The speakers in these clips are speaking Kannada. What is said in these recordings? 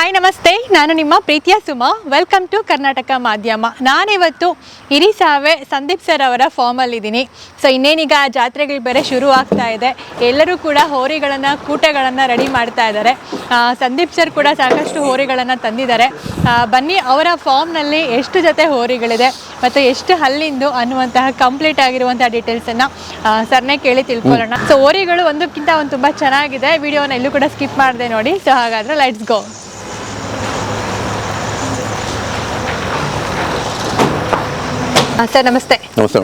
ಹಾಯ್ ನಮಸ್ತೆ. ನಾನು ನಿಮ್ಮ ಪ್ರೀತಿಯ ಸುಮಾ. ವೆಲ್ಕಮ್ ಟು ಕರ್ನಾಟಕ ಮಾಧ್ಯಮ ನಾನಿವತ್ತು ಸಾವೆ ಸಂದೀಪ್ ಸರ್ ಅವರ ಫಾರ್ಮಲ್ಲಿದ್ದೀನಿ ಸೊ ಇನ್ನೇನೀಗ ಜಾತ್ರೆಗಳು ಬೇರೆ ಶುರು ಆಗ್ತಾ ಇದೆ. ಎಲ್ಲರೂ ಕೂಡ ಹೋರಿಗಳನ್ನು, ಕೂಟಗಳನ್ನು ರೆಡಿ ಮಾಡ್ತಾ ಇದ್ದಾರೆ. ಸಂದೀಪ್ ಸರ್ ಕೂಡ ಸಾಕಷ್ಟು ಹೋರಿಗಳನ್ನು ತಂದಿದ್ದಾರೆ. ಬನ್ನಿ, ಅವರ ಫಾರ್ಮ್ನಲ್ಲಿ ಎಷ್ಟು ಜೊತೆ ಹೋರಿಗಳಿದೆ ಮತ್ತು ಎಷ್ಟು ಹಲ್ಲಿಂದು ಅನ್ನುವಂತಹ ಕಂಪ್ಲೀಟ್ ಆಗಿರುವಂತಹ ಡೀಟೇಲ್ಸನ್ನು ಸರ್ನೇ ಕೇಳಿ ತಿಳ್ಕೊಳ್ಳೋಣ. ಸೊ ಹೋರಿಗಳು ಒಂದಕ್ಕಿಂತ ಒಂದು ತುಂಬ ಚೆನ್ನಾಗಿದೆ. ವಿಡಿಯೋನ ಎಲ್ಲೂ ಕೂಡ ಸ್ಕಿಪ್ ಮಾಡಿದೆ ನೋಡಿ. ಸೊ ಹಾಗಾದರೆ ಲೆಟ್ಸ್ ಗೋ ಸರ್ ನಮಸ್ತೆ ನಮಸ್ತೆ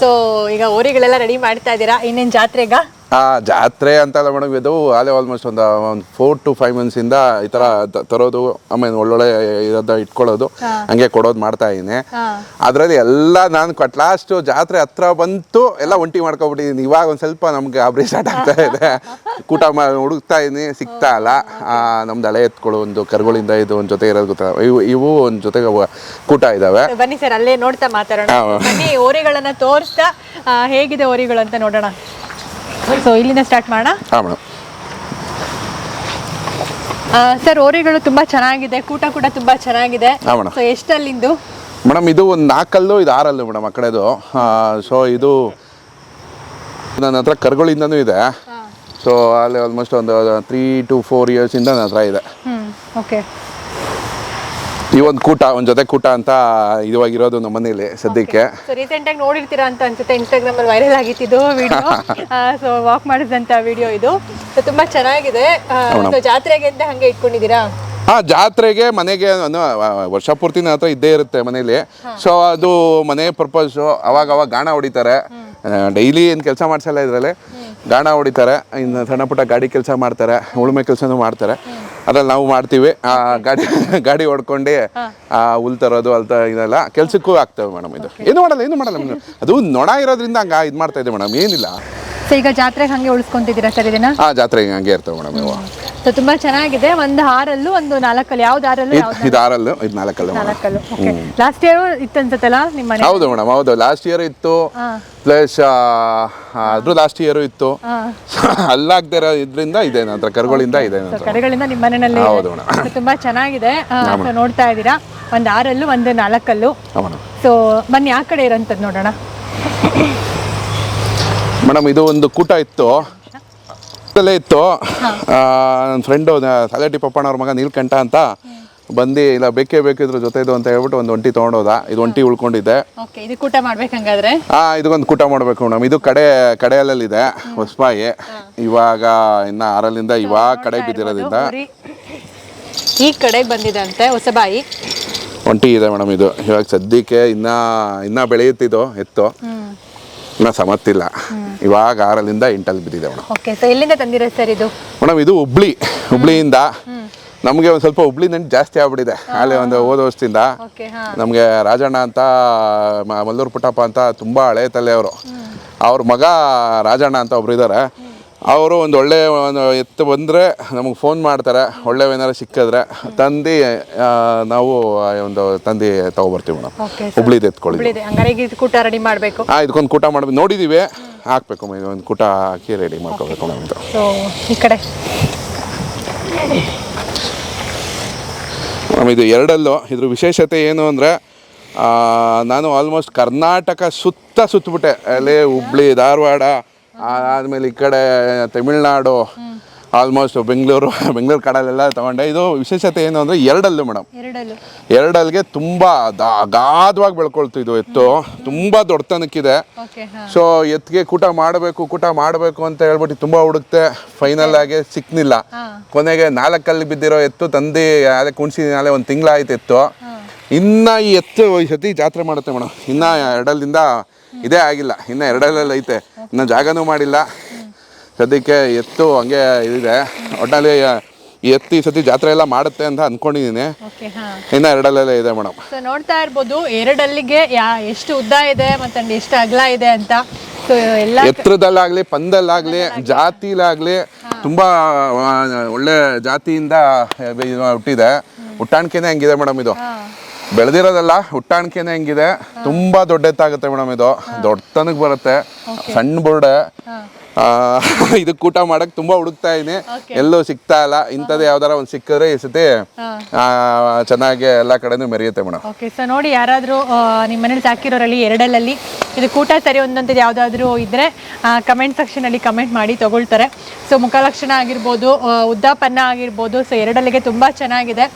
ಸೊ ಈಗ ಓರಿಗಳೆಲ್ಲ ರೆಡಿ ಮಾಡ್ತಾ ಇದ್ದೀರಾ? ಇನ್ನೇನು ಜಾತ್ರೆಗ? ಜಾತ್ರೆ ಅಂತ ಅಲ್ಲ ಮೇಡಮ್ ಇದು ಅಲ್ಲೇ ಆಲ್ಮೋಸ್ಟ್ ಒಂದು ಒಂದು ಫೋರ್ ಟು ಫೈವ್ ಮಂತ್ಸಿಂದ ಈ ಥರ ತರೋದು ಆಮೇಲೆ ಒಳ್ಳೊಳ್ಳೆ ಇರೋದ ಇಟ್ಕೊಳ್ಳೋದು ಹಂಗೆ ಕೊಡೋದು ಮಾಡ್ತಾ ಇದ್ದೀನಿ. ಅದರಲ್ಲಿ ಎಲ್ಲ ನಾನು ಕಟ್ ಲಾಸ್ಟ್ ಜಾತ್ರೆ ಹತ್ರ ಬಂತು ಎಲ್ಲ ಒಂಟಿ ಮಾಡ್ಕೊಬಿಟ್ಟಿದ್ದೀನಿ. ಇವಾಗ ಒಂದು ಸ್ವಲ್ಪ ನಮ್ಗೆ ಅಬ್ರಿ ಸ್ಟಾರ್ಟ್ ಆಗ್ತಾ ಇದೆ. ಕೂಟ ಮಾ ಹುಡುಕ್ತಾ ಇದ್ದೀನಿ ಸಿಗ್ತಾ ಇಲ್ಲ. ಆ, ನಮ್ದು ಹಳೆ ಎತ್ಕೊಳ್ಳೋ ಒಂದು ಕರುಗಳಿಂದ ಇದು ಒಂದು ಜೊತೆ ಇರೋದು ಗೊತ್ತಾ? ಇವು ಇವು ಒಂದು ಜೊತೆಗೆ ಕೂಟ ಇದಾವೆ. ಬನ್ನಿ ಸರ್ ಅಲ್ಲೇ ನೋಡ್ತಾ ಮಾತಾಡೋಣ. ಓರೆಗಳನ್ನ ತೋರಿಸ್ತಾ ಹೇಗಿದೆ ಓರೆಗಳು ಅಂತ ನೋಡೋಣ. ಸೊ ಇಲ್ಲಿಂದ ಸ್ಟಾರ್ಟ್ ಮಾಡೋಣ? ಹಾಂ ಮೇಡಮ್ ಸರ್ ಹೋರಿಗಳು ತುಂಬಾ ಚೆನ್ನಾಗಿದೆ ಕೂಟ ಕೂಡ ತುಂಬಾ ಚೆನ್ನಾಗಿದೆ. ಹಾ, madam. ಸೊ ಎಷ್ಟಲ್ಲಿಂದು? ಮೇಡಮ್ ಇದು ಒಂದು ನಾಲ್ಕಲ್ಲು ಇದು ಆರಲ್ಲು ಮೇಡಮ್ ಆ ಕಡೆದು. ಸೊ ಇದು ನನ್ನ ಹತ್ರ ಕರುಗಳಿಂದನೂ ಇದೆ. ಸೊ ಅಲ್ಲಿ ಆಲ್ಮೋಸ್ಟ್ ಒಂದು ತ್ರೀ ಟು ಫೋರ್ ಇಯರ್ಸಿಂದ ನನ್ನ ಹತ್ರ ಇದೆ. ಹ್ಮ್ ಓಕೆ ಈ ಒಂದು ಕೂಟ ಒಂದು ಜೊತೆ ಕೂಟ ಅಂತ ಇದಾಗಿರೋದು ನಮ್ಮ ಮನೇಲಿ ಸದ್ಯಕ್ಕೆ. ರೀಸೆಂಟ್ ಆಗಿ ನೋಡಿರ್ತೀರಾ ಅಂತ ಅನ್ಸುತ್ತೆ. ಇನ್ಸ್ಟಾಗ್ರಾಮ್ ಅಲ್ಲಿ ವೈರಲ್ ಆಗಿತ್ತು ವಿಡಿಯೋ ಸೊ ವಾಕ್ ಮಾಡಿದಂತ ವಿಡಿಯೋ ಇದು. ಸೊ ತುಂಬಾ ಚೆನ್ನಾಗಿದೆ. ಸೊ ಜಾತ್ರೆಗೆ ಅಂತ ಹಂಗೆ ಇಟ್ಕೊಂಡಿದ್ದೀರಾ? ಹಾ ಜಾತ್ರೆಗೆ ಮನೆಗೆ ವರ್ಷ ಪೂರ್ತಿ ನನ್ನ ಹತ್ರ ಇದ್ದೇ ಇರುತ್ತೆ ಮನೇಲಿ ಸೊ ಅದು ಮನೆ ಪರ್ಪಸ್ ಅವಾಗ ಅವಾಗ ಗಾಣ ಹೊಡಿತಾರೆ. ಡೈಲಿ ಏನು ಕೆಲಸ ಮಾಡ್ಸಲ್ಲ ಇದರಲ್ಲಿ. ಗಾಣ ಹೊಡಿತಾರೆ ಇನ್ನು ಸಣ್ಣ ಪುಟ್ಟ ಗಾಡಿ ಕೆಲಸ ಮಾಡ್ತಾರೆ ಉಳುಮೆ ಕೆಲಸನೂ ಮಾಡ್ತಾರೆ. ಅದ್ರಲ್ಲಿ ನಾವು ಮಾಡ್ತೀವಿ. ಆ ಗಾಡಿ ಗಾಡಿ ಹೊಡ್ಕೊಂಡು ಆ ಹುಲ್ ತರೋದು ಅಲ್ತ ಇದೆಲ್ಲ ಕೆಲ್ಸಕ್ಕೂ ಆಗ್ತವೆ ಮೇಡಮ್ ಇದು. ಏನು ಮಾಡಲ್ಲ ಏನು ಮಾಡಲ್ಲ. ಅದು ನೊಣ ಇರೋದ್ರಿಂದ ಹಂಗೆ ಇದು ಮಾಡ್ತಾ ಇದೆ ಮೇಡಮ್ ಏನಿಲ್ಲ. ಸೊ ಈಗ ಜಾತ್ರೆಗೆ ಹಂಗೆ ಉಳಿಸ್ಕೊಂತಿದ್ದೀರಾ ಸರ್ ಇದನ್ನ? ಆ ಜಾತ್ರೆಗೆ ಹಂಗೆ ಇರ್ತವೆ ಮೇಡಮ್ ಇವು ಸೊ ತುಂಬಾ ಚೆನ್ನಾಗಿದೆ. ಒಂದು ಆರಲ್ಲೂ ಒಂದು ನಾಲ್ಕಲ್ಲಿ. ಯಾವ್ದು ಹಾರಲ್ಲೂ ಇದು ಯಾವ್ದು ಇದು ಆರಲ್ಲು ಇದು ನಾಲ್ಕಲ್ಲು ಮೇಡಮ್. ನಾಲ್ಕಲ್ಲು. ಓಕೆ ಲಾಸ್ಟ್ ಇಯರ್ ಇತ್ತು ಅನ್ಸುತ್ತಲ್ಲ ನಿಮ್ಮ ಮನೆ? ಹೌದು ಮೇಡಮ್ ಹೌದು. ಲಾಸ್ಟ್ ಇಯರ್ ಇತ್ತು. ಪ್ಲಸ್ ಅದ್ರ ಲಾಸ್ಟ್ ಇಯರ್ ಇತ್ತು. ಅಲ್ಲಾಗ್ದೇ ಇರೋ ಇದರಿಂದ ಇದೆ ನನ್ನ ಹತ್ರ ಕರುಗಳಿಂದ ಇದೆ ನನ್ನ ಸೊ ಹತ್ರ. ಕಡೆಗಳಿಂದ ನಿಮ್ಮ ಮನೆಯಲ್ಲಿ ಹೌದು ಮೇಡಮ್. ತುಂಬಾ ಚೆನ್ನಾಗಿದೆ. ಸೊ ನೋಡ್ತಾ ಇದ್ದೀರಾ? ಒಂದು ಆರಲ್ಲೂ ಒಂದು ನಾಲ್ಕಲ್ಲೂ. ಹಾಂ ಮೇಡಮ್. ಸೊ ಬನ್ನಿ ಆ ಕಡೆ ಇರೋಂಥದ್ದು ನೋಡೋಣ. ಮೇಡಮ್ ಇದು ಒಂದು ಕೂಟ ಇತ್ತು. ಅಲ್ಲೇ ಇತ್ತು. ನನ್ನ ಫ್ರೆಂಡು ಸಾಲೇಟಿ ಪಪ್ಪಣ್ಣವ್ರ ಮಗ ನೀಲ್ಕಂಠ ಅಂತ ಬಂದು ಇಲ್ಲ ಬೇಕೇ ಬೇಕಿದ್ರು ಜೊತೆ ಇದು ಅಂತ ಹೇಳ್ಬಿಟ್ಟು ಒಂದು ಒಂಟಿ ತೊಗೊಂಡೋದ. ಇದು ಒಂಟಿ ಉಳ್ಕೊಂಡಿದ್ದೆ. ಇದು ಕೂಟ ಮಾಡ್ಬೇಕಂಗಾದ್ರೆ ಆ ಇದಕ್ಕೊಂದು ಕೂಟ ಮಾಡಬೇಕು ಮೇಡಮ್. ಇದು ಕಡೆ ಕಡೆಯಲ್ಲಿದೆ ಹೊಸಬಾಯಿ. ಇವಾಗ ಇನ್ನ ಆರಲ್ಲಿಂದ ಇವಾಗ ಕಡೆ ಬಿದ್ದಿರೋದ್ರಿಂದ ಈ ಕಡೆ ಬಂದಿದಂತೆ ಹೊಸಬಾಯಿ. ಒಂಟಿ ಇದೆ ಮೇಡಮ್ ಇದು. ಇವಾಗ ಸದ್ಯಕ್ಕೆ ಇನ್ನ ಇನ್ನ ಬೆಳೆಯುತ್ತಿದ್ದು ಎತ್ತು. ಇನ್ನ ಸಮತ್ತಿಲ್ಲ. ಇವಾಗ ಆರಲ್ಲಿಂದ ಎಂಟಲ್ಲಿ ಬಿದ್ದಿದೆ ಮೇಡಮ್. ಓಕೆ ಸೊ ಎಲ್ಲಿಂದ ತಂದಿರೋ ಸರ್ ಇದು? ಮೇಡಮ್ ಇದು ಹುಬ್ಳಿ ಹುಬ್ಳಿಯಿಂದ ನಮಗೆ ಒಂದು ಸ್ವಲ್ಪ ಹುಬ್ಳಿ ನೆಂಟು ಜಾಸ್ತಿ ಆಗ್ಬಿಟ್ಟಿದೆ. ಅಲ್ಲಿ ಒಂದು ಹೋದ ವರ್ಷದಿಂದ ನಮಗೆ ರಾಜಣ್ಣ ಅಂತ ಮಲ್ಲೂರು ಪುಟ್ಟಪ್ಪ ಅಂತ ತುಂಬ ಹಳೆ ತಲೆ ಅವರು ಅವ್ರ ಮಗ ರಾಜಣ್ಣ ಅಂತ ಒಬ್ರು ಇದ್ದಾರೆ ಅವರು ಒಂದು ಒಳ್ಳೆಯ ಒಂದು ಎತ್ತು ಬಂದರೆ ನಮಗೆ ಫೋನ್ ಮಾಡ್ತಾರೆ. ಒಳ್ಳೆವೇನಾರು ಸಿಕ್ಕಿದ್ರೆ ತಂದು ನಾವು ಒಂದು ತಂದು ತಗೊಬರ್ತೀವಿ ಮೇಡಮ್. ಹುಬ್ಳಿದು ಎತ್ಕೊಳ್ಳಿ ಕೂಟ ರೆಡಿ ಮಾಡಬೇಕು. ಹಾಂ ಇದಕ್ಕೊಂದು ಕೂಟ ಮಾಡಬೇಕು ನೋಡಿದ್ದೀವಿ ಹಾಕ್ಬೇಕು ಒಂದು ಕೂಟ ಹಾಕಿ ರೆಡಿ ಮಾಡ್ಕೋಬೇಕು ಮೇಡಮ್ ಈ ಕಡೆ. ಮೇಡಮ್ ಇದು ಎರಡಲ್ಲೂ. ಇದ್ರ ವಿಶೇಷತೆ ಏನು ಅಂದರೆ ನಾನು ಆಲ್ಮೋಸ್ಟ್ ಕರ್ನಾಟಕ ಸುತ್ತ ಸುತ್ತಬಿಟ್ಟೆ. ಅಲ್ಲಿ ಹುಬ್ಳಿ ಧಾರವಾಡ ಆದಮೇಲೆ ಈ ಕಡೆ ತಮಿಳ್ನಾಡು ಆಲ್ಮೋಸ್ಟ್ ಬೆಂಗಳೂರು ಬೆಂಗಳೂರು ಕಡಲೆಲ್ಲ ತಗೊಂಡೆ. ಇದು ವಿಶೇಷತೆ ಏನು ಅಂದರೆ ಎರಡಲ್ಲು ಮೇಡಮ್. ಎರಡಲ್ಲಿಗೆ ಎರಡಲ್ಗೆ ತುಂಬ ಅಗಾಧವಾಗಿ ಬೆಳ್ಕೊಳ್ತು ಇದು ಎತ್ತು. ತುಂಬ ದೊಡ್ಡತನಕ್ಕಿದೆ. ಸೊ ಎತ್ತಿಗೆ ಕೂಟ ಮಾಡಬೇಕು ಕೂಟ ಮಾಡಬೇಕು ಅಂತ ಹೇಳ್ಬಿಟ್ಟು ತುಂಬ ಹುಡುಕ್ತೆ. ಫೈನಲ್ ಆಗಿ ಸಿಕ್ನಿಲ್ಲ. ಕೊನೆಗೆ ನಾಲ್ಕಲ್ಲಿ ಬಿದ್ದಿರೋ ಎತ್ತು ತಂದು ಅದೇ ಕುಣಿಸಿ ನಾಳೆ ಒಂದು ತಿಂಗಳಾಯ್ತು ಎತ್ತು. ಇನ್ನ ಈ ಎತ್ತು ಈ ಸತಿ ಜಾತ್ರೆ ಮಾಡುತ್ತೆ ಮೇಡಮ್. ಇನ್ನ ಎರಡಲ್ಲಿಂದ ಇದೇ ಆಗಿಲ್ಲ. ಇನ್ನ ಎರಡಲ್ಲೆಲ್ಲ ಐತೆ. ಇನ್ನು ಜಾಗನೂ ಮಾಡಿಲ್ಲ. ಸದ್ಯಕ್ಕೆ ಎತ್ತು ಹಂಗೆ ಇದೆ ಒಟ್ಟಲ್ಲಿ ಎತ್ತಿ ಈ ಸತಿ ಜಾತ್ರೆ ಎಲ್ಲ ಮಾಡುತ್ತೆ ಅಂತ ಅನ್ಕೊಂಡಿದ್ದೀನಿ ಇನ್ನ ಎರಡಲ್ಲೇ ಇದೆ ಮೇಡಮ್. ಸೊ ನೋಡ್ತಾ ಇರ್ಬೋದು ಎರಡಲ್ಲಿಗೆ ಯಾ ಎಷ್ಟು ಉದ್ದ ಇದೆ ಮತ್ತೆ ಎಷ್ಟು ಅಗಲ ಇದೆ ಅಂತ. ಎಲ್ಲ ಎತ್ತರದಲ್ಲಾಗ್ಲಿ ಪಂದಲ್ಲಾಗ್ಲಿ ಜಾತಿಲಾಗ್ಲಿ ತುಂಬಾ ಒಳ್ಳೆ ಜಾತಿಯಿಂದ ಹುಟ್ಟಿದೆ. ಹುಟ್ಟಾಣಿಕೆನೆ ಹಂಗಿದೆ ಮೇಡಮ್ ಇದು. ಬೆಳೆದಿರೋದಲ್ಲ ಹುಟ್ಟಾಣಿಕೆನೆ ಹೆಂಗಿದೆ. ತುಂಬಾ ದೊಡ್ಡ ಎತ್ತಾಗುತ್ತೆ ಮೇಡಮ್ ಇದು. ದೊಡ್ಡತನಕ್ಕೆ ಬರುತ್ತೆ. ಸಣ್ಣ ಬೋರ್ಡ್. ಆ, ಇದಕ್ಕೆ ಊಟ ಮಾಡಕ್ ತುಂಬಾ ಹುಡುಕ್ತಾ ಇದೀನಿ. ಎಲ್ಲೂ ಸಿಗ್ತಾ ಇಲ್ಲ. ಇಂಥದ್ದು ಯಾವ್ದಾರ ಒಂದು ಸಿಕ್ಕಿದ್ರೆ ಈ ಸತಿ ಆ, ಚೆನ್ನಾಗಿ ಎಲ್ಲಾ ಕಡೆನೂ ಮೆರೆಯುತ್ತೆ ಮೇಡಮ್. ಓಕೆ ಸೊ ನೋಡಿ ಯಾರಾದರೂ ನಿಮ್ಮ ಮನೇಲಿ ಸಾಕಿರೋರಲ್ಲಿ ಎರಡಲ್ಲಲ್ಲಿ ಇದು ಕೂಟ ಸರಿ ಒಂದಂಥದ್ದು ಯಾವುದಾದ್ರೂ ಇದ್ರೆ ಕಮೆಂಟ್ ಸೆಕ್ಷನಲ್ಲಿ ಕಮೆಂಟ್ ಮಾಡಿ ತಗೊಳ್ತಾರೆ. ಸೊ ಮುಖಲಕ್ಷಣ ಆಗಿರ್ಬೋದು ಉದ್ದಾಪನ್ನ ಆಗಿರ್ಬೋದು ಸೊ ಎರಡಲ್ಲಿಗೆ ತುಂಬಾ ಚೆನ್ನಾಗಿದೆ.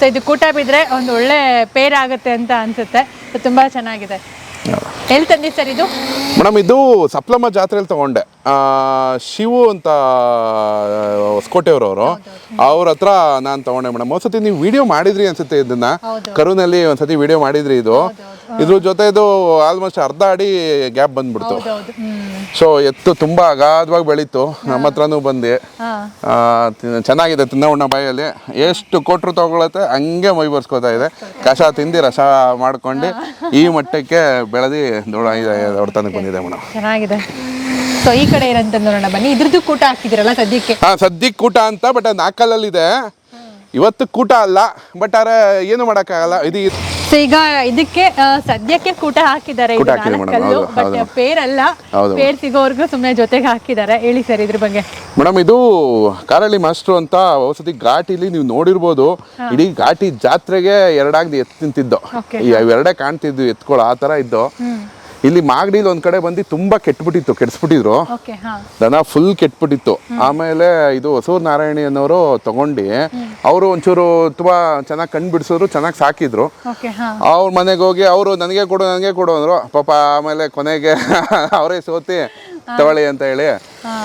ಸೊ ಇದು ಕೂಟ ಬಿದ್ದರೆ ಒಂದು ಒಳ್ಳೆ ಪೇರ್ ಆಗುತ್ತೆ ಅಂತ ಅನಿಸುತ್ತೆ. ಸೊ ತುಂಬ ಚೆನ್ನಾಗಿದೆ. ಎಲ್ಲಿ ತಂದಿ ಸರ್ ಇದು? ಮೇಡಮ್ ಇದು ಸಪ್ಲಮ್ಮ ಜಾತ್ರೆಯಲ್ಲಿ ತಗೊಂಡೆ. ಶಿವು ಅಂತ ಹೊಸಕೋಟೆಯವ್ರವರು. ಅವ್ರ ಹತ್ರ ನಾನು ತಗೊಂಡೆ ಮೇಡಮ್. ಒಂದ್ಸತಿ ನೀವು ವಿಡಿಯೋ ಮಾಡಿದ್ರಿ ಅನ್ಸುತ್ತೆ ಇದನ್ನ. ಕರುನಲ್ಲಿ ಒಂದ್ಸತಿ ವಿಡಿಯೋ ಮಾಡಿದ್ರಿ ಇದು. ಇದ್ರ ಜೊತೆ ಇದು ಆಲ್ಮೋಸ್ಟ್ ಅರ್ಧ ಅಡಿ ಗ್ಯಾಪ್ ಬಂದ್ಬಿಡ್ತು. ಸೊ ಎತ್ತು ತುಂಬಾ ಅಗಾಧವಾಗಿ ಬೆಳೀತು. ನಮ್ಮ ಹತ್ರನೂ ಬಂದು ಚೆನ್ನಾಗಿದೆ ತಿನ್ನೋಣ ಬಾಯಲ್ಲಿ. ಎಷ್ಟು ಕೊಟ್ಟರು ತಗೊಳತ್ತೆ ಹಂಗೆ ಮೈ ಬರ್ಸ್ಕೊತಾ ಇದೆ. ಕಷ ತಿಂದು ರಸ ಮಾಡ್ಕೊಂಡು ಈ ಮಟ್ಟಕ್ಕೆ ಬೆಳೆದು ದೊಡ್ಡ ತನಕ ಬಂದಿದೆ ಮೇಡಮ್ ಚೆನ್ನಾಗಿದೆ. ಸೊ ಈ ಕಡೆ ಇರಂತ ನೋಡೋಣ ಬನ್ನಿ. ಇದ್ರದ್ದು ಕೂಟ ಹಾಕಿದಿರಲ್ಲ ಸದ್ಯಕ್ಕೆ? ಹಾ ಸದ್ಯಕ್ಕೆ ಕೂಟ ಅಂತ ಬಟ್ ಅದು ನಾಲ್ಕಲ್ಲಲ್ಲಿದೆ. ಇವತ್ತು ಕೂಟ ಅಲ್ಲ ಬಟ್ ಆದ್ರೆ ಏನು ಮಾಡೋಕ್ಕಾಗಲ್ಲ ಇದು ಸೊ ಈಗ ಇದಕ್ಕೆ ಸದ್ಯಕ್ಕೆ ಕೂಟ ಹಾಕಿದ್ದಾರೆ ಇದು ಕೂಟ ಹಾಕಿದೆ madam, ಹೌದು, ಬಟ್ ಹೌದು. ಪೇರಲ್ಲ. ಹೌದು. ಪೇರ್ ಸಿಗೋವರೆಗೂ ಸುಮ್ಮನೆ ಜೊತೆಗೆ ಹಾಕಿದ್ದಾರೆ. ಹೇಳಿ ಸರ್ ಇದ್ರ ಬಗ್ಗೆ. ಮೇಡಮ್ ಇದು ಕಾರಳ್ಳಿ ಮಾಸ್ಟ್ರು ಅಂತ ಔಷಧಿ ಘಾಟಿಲಿ ನೀವು ನೋಡಿರ್ಬೋದು. ಇಡೀ ಘಾಟಿ ಜಾತ್ರೆಗೆ ಎರಡಾಗ್ದು ಎತ್ತು ನಿಂತಿದ್ದು. Okay. ಈ ಎರಡೇ ಕಾಣ್ತಿದ್ವು ಎತ್ಕೊಳ್ಳೋ ಆ ತರ ಇದ್ದು. ಇಲ್ಲಿ ಮಾಗಡಿಲಿ ಒಂದ್ ಕಡೆ ಬಂದು ತುಂಬಾ ಕೆಟ್ಬಿಟ್ಟಿತ್ತು ಕೆಡ್ಸ್ಬಿಟ್ಟಿದ್ರು. ದನ ಫುಲ್ ಕೆಟ್ಬಿಟ್ಟಿತ್ತು. ಆಮೇಲೆ ಇದು ಹೊಸೂರ್ ನಾರಾಯಣಿ ಅನ್ನೋರು ತಗೊಂಡು ಅವರು ಒಂಚೂರು ತುಂಬಾ ಚೆನ್ನಾಗಿ ಕಣ್ ಬಿಡಿಸಿದ್ರು ಚೆನ್ನಾಗಿ ಸಾಕಿದ್ರು. ಅವ್ರ ಮನೆಗೆ ಹೋಗಿ ಅವರು ನನಗೆ ಕೊಡು ನನಗೆ ಕೊಡು ಅಂದ್ರು. ಪಾಪ ಆಮೇಲೆ ಕೊನೆಗೆ ಅವರೇ ಸೋತಿ ತಗೊಳ್ಳಿ ಅಂತ ಹೇಳಿ.